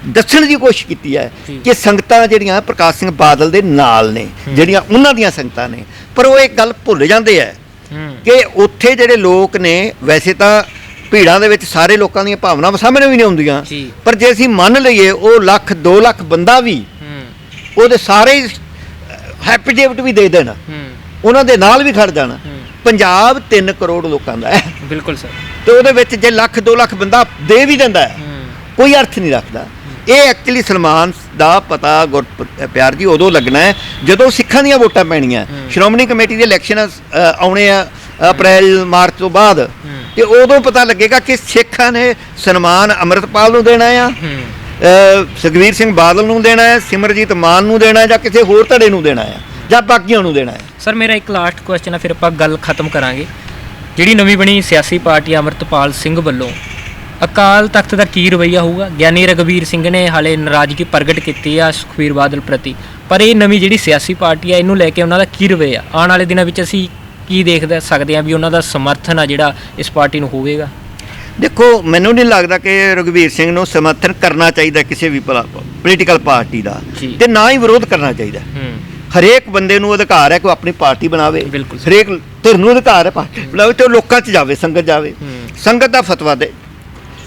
ਦੱਸਣ ਦੀ ਕੋਸ਼ਿਸ਼ ਕੀਤੀ ਹੈ। ਕਿ ਸੰਗਤਾਂ ਜਿਹੜੀਆਂ ਪ੍ਰਕਾਸ਼ ਸਿੰਘ ਬਾਦਲ ਦੇ ਨਾਲ ਨੇ ਜਿਹੜੀਆਂ ਉਹਨਾਂ ਦੀਆਂ ਸੰਗਤਾਂ ਨੇ। ਪਰ ਉਹ ਇੱਕ ਗੱਲ ਭੁੱਲ ਜਾਂਦੇ ਆ ਹੂੰ। ਕਿ ਉੱਥੇ ਜਿਹੜੇ ਲੋਕ ਨੇ ਵੈਸੇ ਤਾਂ ਭੀੜਾਂ ਦੇ ਵਿੱਚ ਸਾਰੇ ਲੋਕਾਂ ਦੀਆਂ ਭਾਵਨਾਵਾਂ ਸਾਹਮਣੇ ਵੀ ਨਹੀਂ ਆਉਂਦੀਆਂ। ਪਰ ਜੇ ਅਸੀਂ ਮੰਨ ਲਈਏ ਉਹ ਲੱਖ 2 ਲੱਖ ਬੰਦਾ ਵੀ ਉਹਦੇ ਸਾਰੇ ਹੈਪੀਡੇਵਿਟ ਵੀ ਦੇ ਦੇਣ। ਉਹਨਾਂ ਦੇ ਨਾਲ ਵੀ ਖੜ ਜਾਣ। ਪੰਜਾਬ 3 ਕਰੋੜ ਲੋਕਾਂ ਦਾ ਹੈ। ਬਿਲਕੁਲ ਸਰ। ਤੇ ਉਹਦੇ ਵਿੱਚ ਜੇ ਲੱਖ 2 ਲੱਖ ਬੰਦਾ ਦੇ ਵੀ ਦਿੰਦਾ ਹੈ। ਕੋਈ ਅਰਥ ਨਹੀਂ ਰੱਖਦਾ। ਇਹ ਐਕਚੁਅਲੀ ਸਨਮਾਨ ਦਾ ਪਤਾ ਗੁਰ ਪਿਆਰ ਜੀ ਉਦੋਂ ਲੱਗਣਾ ਹੈ ਜਦੋਂ ਸਿੱਖਾਂ ਦੀਆਂ ਵੋਟਾਂ ਪੈਣੀਆਂ। ਸ਼੍ਰੋਮਣੀ ਕਮੇਟੀ ਦੇ ਇਲੈਕਸ਼ਨ ਆਉਣੇ ਆ ਅਪ੍ਰੈਲ ਮਾਰਚ ਤੋਂ ਬਾਅਦ। ਤੇ ਉਦੋਂ ਪਤਾ ਲੱਗੇਗਾ ਕਿ ਸਿੱਖਾਂ ਨੇ ਸਨਮਾਨ ਅੰਮ੍ਰਿਤਪਾਲ ਨੂੰ ਦੇਣਾ ਆ ਸੁਖਬੀਰ ਸਿੰਘ ਬਾਦਲ ਨੂੰ ਦੇਣਾ ਹੈ ਸਿਮਰਜੀਤ ਮਾਨ ਨੂੰ ਦੇਣਾ ਹੈ ਜਾਂ ਕਿਸੇ ਹੋਰ ਧੜੇ ਨੂੰ ਦੇਣਾ ਹੈ ਜਾਂ ਬਾਕੀਆਂ ਨੂੰ ਦੇਣਾ ਹੈ। ਸਰ ਮੇਰਾ ਇੱਕ ਲਾਸਟ ਕੁਐਸਚਨ ਹੈ ਫਿਰ ਆਪਾਂ ਗੱਲ ਖਤਮ ਕਰਾਂਗੇ। ਜਿਹੜੀ ਨਵੀਂ ਬਣੀ ਸਿਆਸੀ ਪਾਰਟੀ ਅਮਰਤਪਾਲ ਸਿੰਘ ਵੱਲੋਂ। ਅਕਾਲ ਤਖਤ ਦਾ ਕੀ ਰਵੱਈਆ ਹੋਊਗਾ? ਗਿਆਨੀ ਰਗਵੀਰ ਸਿੰਘ ਨੇ ਹਾਲੇ ਨਾਰਾਜ਼ਗੀ ਪ੍ਰਗਟ ਕੀਤੀ ਆ ਸੁਖਬੀਰ ਬਾਦਲ ਪ੍ਰਤੀ। ਪਰ ਇਹ ਨਵੀਂ ਜਿਹੜੀ ਸਿਆਸੀ ਪਾਰਟੀ ਆ ਇਹਨੂੰ ਲੈ ਕੇ ਉਹਨਾਂ ਦਾ ਕੀ ਰਵੱਈਆ? ਆਉਣ ਵਾਲੇ ਦਿਨਾਂ ਵਿੱਚ ਅਸੀਂ ਕੀ ਦੇਖ ਸਕਦੇ ਹਾਂ ਵੀ ਉਹਨਾਂ ਦਾ ਸਮਰਥਨ ਆ ਜਿਹੜਾ ਇਸ ਪਾਰਟੀ ਨੂੰ ਹੋਵੇਗਾ? ਦੇਖੋ ਮੈਨੂੰ ਨਹੀਂ ਲੱਗਦਾ ਕਿ ਰਘਵੀਰ ਸਿੰਘ ਨੂੰ ਸਮਰਥਨ ਕਰਨਾ ਚਾਹੀਦਾ ਕਿਸੇ ਵੀ ਪੋਲੀਟੀਕਲ ਪਾਰਟੀ ਦਾ। ਤੇ ਨਾ ਹੀ ਵਿਰੋਧ ਕਰਨਾ ਚਾਹੀਦਾ। ਹਰੇਕ ਬੰਦੇ ਨੂੰ ਅਧਿਕਾਰ ਹੈ ਕਿ ਉਹ ਆਪਣੀ ਪਾਰਟੀ ਬਣਾਵੇ। ਹਰੇਕ ਧਿਰ ਨੂੰ ਅਧਿਕਾਰ ਹੈ ਬਣਾਵੇ ਤੇ ਉਹ ਲੋਕਾਂ 'ਚ ਜਾਵੇ ਸੰਗਤ ਜਾਵੇ। ਸੰਗਤ ਦਾ ਫਤਵਾ ਦੇ।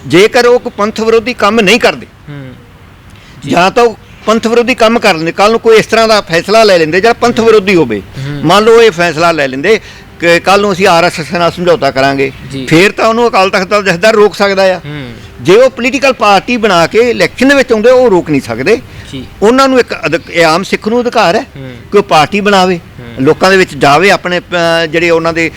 ਜੇਕਰ ਉਹ ਕੋਈ ਪੰਥ ਵਿਰੋਧੀ ਕੰਮ ਨਹੀਂ ਕਰਦੇ ਜਾਂ ਤਾਂ ਉਹ ਪੰਥ ਵਿਰੋਧੀ ਕੰਮ ਕਰ ਲੈਂਦੇ ਕੱਲ ਨੂੰ ਕੋਈ ਇਸ ਤਰ੍ਹਾਂ ਦਾ ਫੈਸਲਾ ਲੈ ਲੈਂਦੇ ਜਿਹੜਾ ਪੰਥ ਵਿਰੋਧੀ ਹੋਵੇ। ਮੰਨ ਲਓ ਇਹ ਫੈਸਲਾ ਲੈ ਲੈਂਦੇ ਕਿ ਕੱਲ ਨੂੰ ਅਸੀਂ ਆਰਐਸਐਸ ਨਾਲ ਸਮਝੌਤਾ ਕਰਾਂਗੇ। ਫੇਰ ਤਾਂ ਉਹਨੂੰ ਅਕਾਲ ਤਖਤ ਦਾ ਜਥੇਦਾਰ ਰੋਕ ਸਕਦਾ ਆ। ਜੇ ਉਹ ਪੋਲੀਟੀਕਲ ਪਾਰਟੀ ਬਣਾ ਕੇ ਇਲੈਕਸ਼ਨ ਦੇ ਵਿੱਚ ਆਉਂਦੇ ਉਹ ਰੋਕ ਨਹੀਂ ਸਕਦੇ। ਉਹਨਾਂ ਨੂੰ ਇੱਕ ਆਮ ਸਿੱਖ ਨੂੰ ਅਧਿਕਾਰ ਹੈ। ਕਿ ਉਹ ਪਾਰਟੀ ਬਣਾਵੇ। ਲੋਕਾਂ ਦੇ ਵਿੱਚ ਜਾਵੇ, ਆਪਣੇ ਜਿਹੜੇ ਉਹਨਾਂ ਦੇ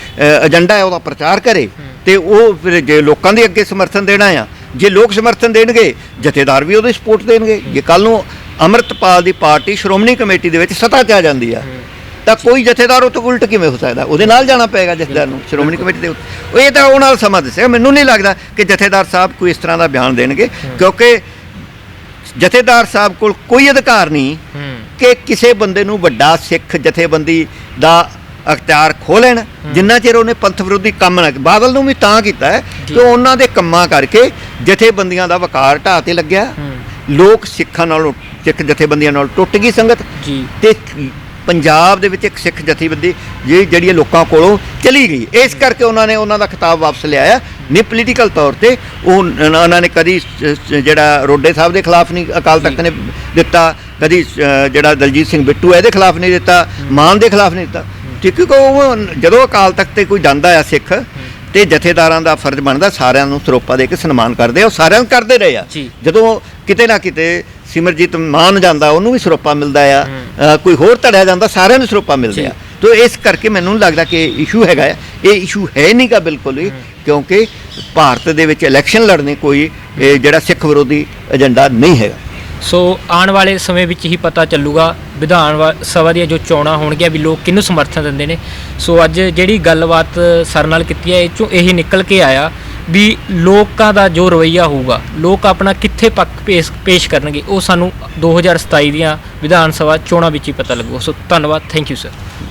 ਏਜੰਡਾ ਹੈ, ਉਹਦਾ ਪ੍ਰਚਾਰ ਕਰੇ। ਹੂੰ। ਤੇ ਉਹ ਫਿਰ ਜੇ ਲੋਕਾਂ ਦੇ ਅੱਗੇ ਸਮਰਥਨ ਦੇਣਾ ਆ, ਜੇ ਲੋਕ ਸਮਰਥਨ ਦੇਣਗੇ, ਜਥੇਦਾਰ ਵੀ ਉਹਦੀ ਸਪੋਰਟ ਦੇਣਗੇ। ਜੇ ਕੱਲ ਨੂੰ ਅੰਮ੍ਰਿਤਪਾਲ ਦੀ ਪਾਰਟੀ ਸ਼੍ਰੋਮਣੀ ਕਮੇਟੀ ਦੇ ਵਿੱਚ ਸਤਾ 'ਚ ਆ ਜਾਂਦੀ ਆ, ਤਾਂ ਕੋਈ ਜਥੇਦਾਰ ਉਹ ਤੋਂ ਉਲਟ ਕਿਵੇਂ ਹੋ ਸਕਦਾ? ਉਹਦੇ ਨਾਲ ਜਾਣਾ ਪਏਗਾ ਜਥੇਦਾਰ ਨੂੰ, ਸ਼੍ਰੋਮਣੀ ਕਮੇਟੀ ਦੇ ਉੱਤੇ। ਇਹ ਤਾਂ ਉਹ ਨਾਲ ਸਮਾਂ ਦੱਸੇਗਾ ਮੈਨੂੰ ਨਹੀਂ ਲੱਗਦਾ ਕਿ ਜਥੇਦਾਰ ਸਾਹਿਬ ਕੋਈ ਇਸ ਤਰ੍ਹਾਂ ਦਾ ਬਿਆਨ ਦੇਣਗੇ, ਕਿਉਂਕਿ ਜਥੇਦਾਰ ਸਾਹਿਬ ਕੋਲ ਕੋਈ ਅਧਿਕਾਰ ਨਹੀਂ। ਕਿ ਕਿਸੇ ਬੰਦੇ ਨੂੰ ਵੱਡਾ ਸਿੱਖ ਜਥੇਬੰਦੀ ਦਾ ਅਖਤਿਆਰ ਖੋਹ ਲੈਣ ਜਿੰਨਾ ਚਿਰ ਉਹਨੇ ਪੰਥ ਵਿਰੋਧੀ ਕੰਮ ਨਾ ਬਾਦਲ ਨੂੰ ਵੀ ਤਾਂ ਕੀਤਾ ਹੈ। ਕਿ ਉਹਨਾਂ ਦੇ ਕੰਮਾਂ ਕਰਕੇ ਜਥੇਬੰਦੀਆਂ ਦਾ ਵਕਾਰ ਢਾਹ ਤੇ ਲੱਗਿਆ। ਲੋਕ ਸਿੱਖਾਂ ਨਾਲੋਂ ਸਿੱਖ ਜਥੇਬੰਦੀਆਂ ਨਾਲ ਟੁੱਟ ਗਈ ਸੰਗਤ। ਤੇ ਪੰਜਾਬ ਦੇ ਵਿੱਚ ਇੱਕ ਸਿੱਖ ਜਥੇਬੰਦੀ ਜਿਹੜੀ ਜਿਹੜੀ ਲੋਕਾਂ ਕੋਲੋਂ ਚਲੀ ਗਈ। ਇਸ ਕਰਕੇ ਉਹਨਾਂ ਨੇ ਉਹਨਾਂ ਦਾ ਖਿਤਾਬ ਵਾਪਸ ਲਿਆਇਆ। ਨਹੀਂ ਪੋਲੀਟੀਕਲ ਤੌਰ ਤੇ ਉਹ ਉਹਨਾਂ ਨੇ ਕਦੀ ਜਿਹੜਾ ਰੋਡੇ ਸਾਹਿਬ ਦੇ ਖਿਲਾਫ ਨਹੀਂ ਅਕਾਲ ਤਖਤ ਨੇ ਦਿੱਤਾ। ਕਦੀ ਅ, ਜਿਹੜਾ ਦਲਜੀਤ ਸਿੰਘ ਬਿੱਟੂ ਹੈ ਇਹਦੇ ਖਿਲਾਫ ਨਹੀਂ ਦਿੱਤਾ ਮਾਨ ਦੇ ਖਿਲਾਫ ਨਹੀਂ ਦਿੱਤਾ ਠੀਕ ਕਿਉਂਕਿ ਉਹ ਜਦੋਂ ਅਕਾਲ ਤਖਤ ਤੇ ਕੋਈ ਜਾਂਦਾ ਆ ਸਿੱਖ ਤੇ ਜਥੇਦਾਰਾਂ ਦਾ ਫਰਜ਼ ਬਣਦਾ ਸਾਰਿਆਂ ਨੂੰ ਸਰੋਪਾ ਦੇ ਕੇ ਸਨਮਾਨ ਕਰਦੇ ਆ ਉਹ ਸਾਰਿਆਂ ਨੂੰ ਕਰਦੇ ਰਹੇ ਆ ਜੀ। ਜਦੋਂ ਕਿਤੇ ਨਾ ਕਿਤੇ ਸਿਮਰਜੀਤ ਮਾਨ ਜਾਂਦਾ ਉਹਨੂੰ ਵੀ ਸਰੋਪਾ ਮਿਲਦਾ ਆ ਹੂੰ। ਅ, ਕੋਈ ਹੋਰ ਧੜਿਆ ਜਾਂਦਾ ਸਾਰਿਆਂ ਨੂੰ ਸਰੋਪਾ ਮਿਲਦੇ। ਆ ਤੋ ਇਸ ਕਰਕੇ ਮੈਨੂੰ ਨਹੀਂ ਲੱਗਦਾ ਕਿ ਇਸ਼ੂ ਹੈਗਾ ਹੈ। ਇਹ ਇਸ਼ੂ ਹੈ ਨਹੀਂਗਾ ਬਿਲਕੁਲ ਵੀ ਕਿਉਂਕਿ ਭਾਰਤ ਦੇ ਵਿੱਚ ਇਲੈਕਸ਼ਨ ਲੜਨੇ ਕੋਈ ਇਹ ਜਿਹੜਾ ਸਿੱਖ ਵਿਰੋਧੀ ਏਜੰਡਾ ਨਹੀਂ ਹੈਗਾ ਸੋ ਆਉਣ ਵਾਲੇ ਸਮੇਂ ਵਿੱਚ ਹੀ ਪਤਾ ਚੱਲੂਗਾ ਵਿਧਾਨ ਵਾ- ਸਭਾ ਦੀਆਂ ਜੋ ਚੋਣਾਂ ਹੋਣਗੀਆਂ ਵੀ ਲੋਕ ਕਿਹਨੂੰ ਸਮਰਥਨ ਦਿੰਦੇ ਨੇ। ਸੋ ਅੱਜ ਜਿਹੜੀ ਗੱਲਬਾਤ ਸਰ ਨਾਲ ਕੀਤੀ ਹੈ, ਇਹ ਚੋਂ ਇਹੀ ਨਿਕਲ ਕੇ ਆਇਆ ਵੀ ਲੋਕਾਂ ਦਾ ਜੋ ਰਵੱਈਆ ਹੋਊਗਾ, ਲੋਕ ਆਪਣਾ ਕਿੱਥੇ ਪੱਖ ਪੇਸ਼ ਪੇਸ਼ ਕਰਨਗੇ, ਉਹ ਸਾਨੂੰ 2027 ਦੀਆਂ ਵਿਧਾਨ ਸਭਾ ਚੋਣਾਂ ਵਿੱਚ ਹੀ ਪਤਾ ਲੱਗੂ। ਸੋ ਧੰਨਵਾਦ ਥੈਂਕ ਯੂ ਸਰ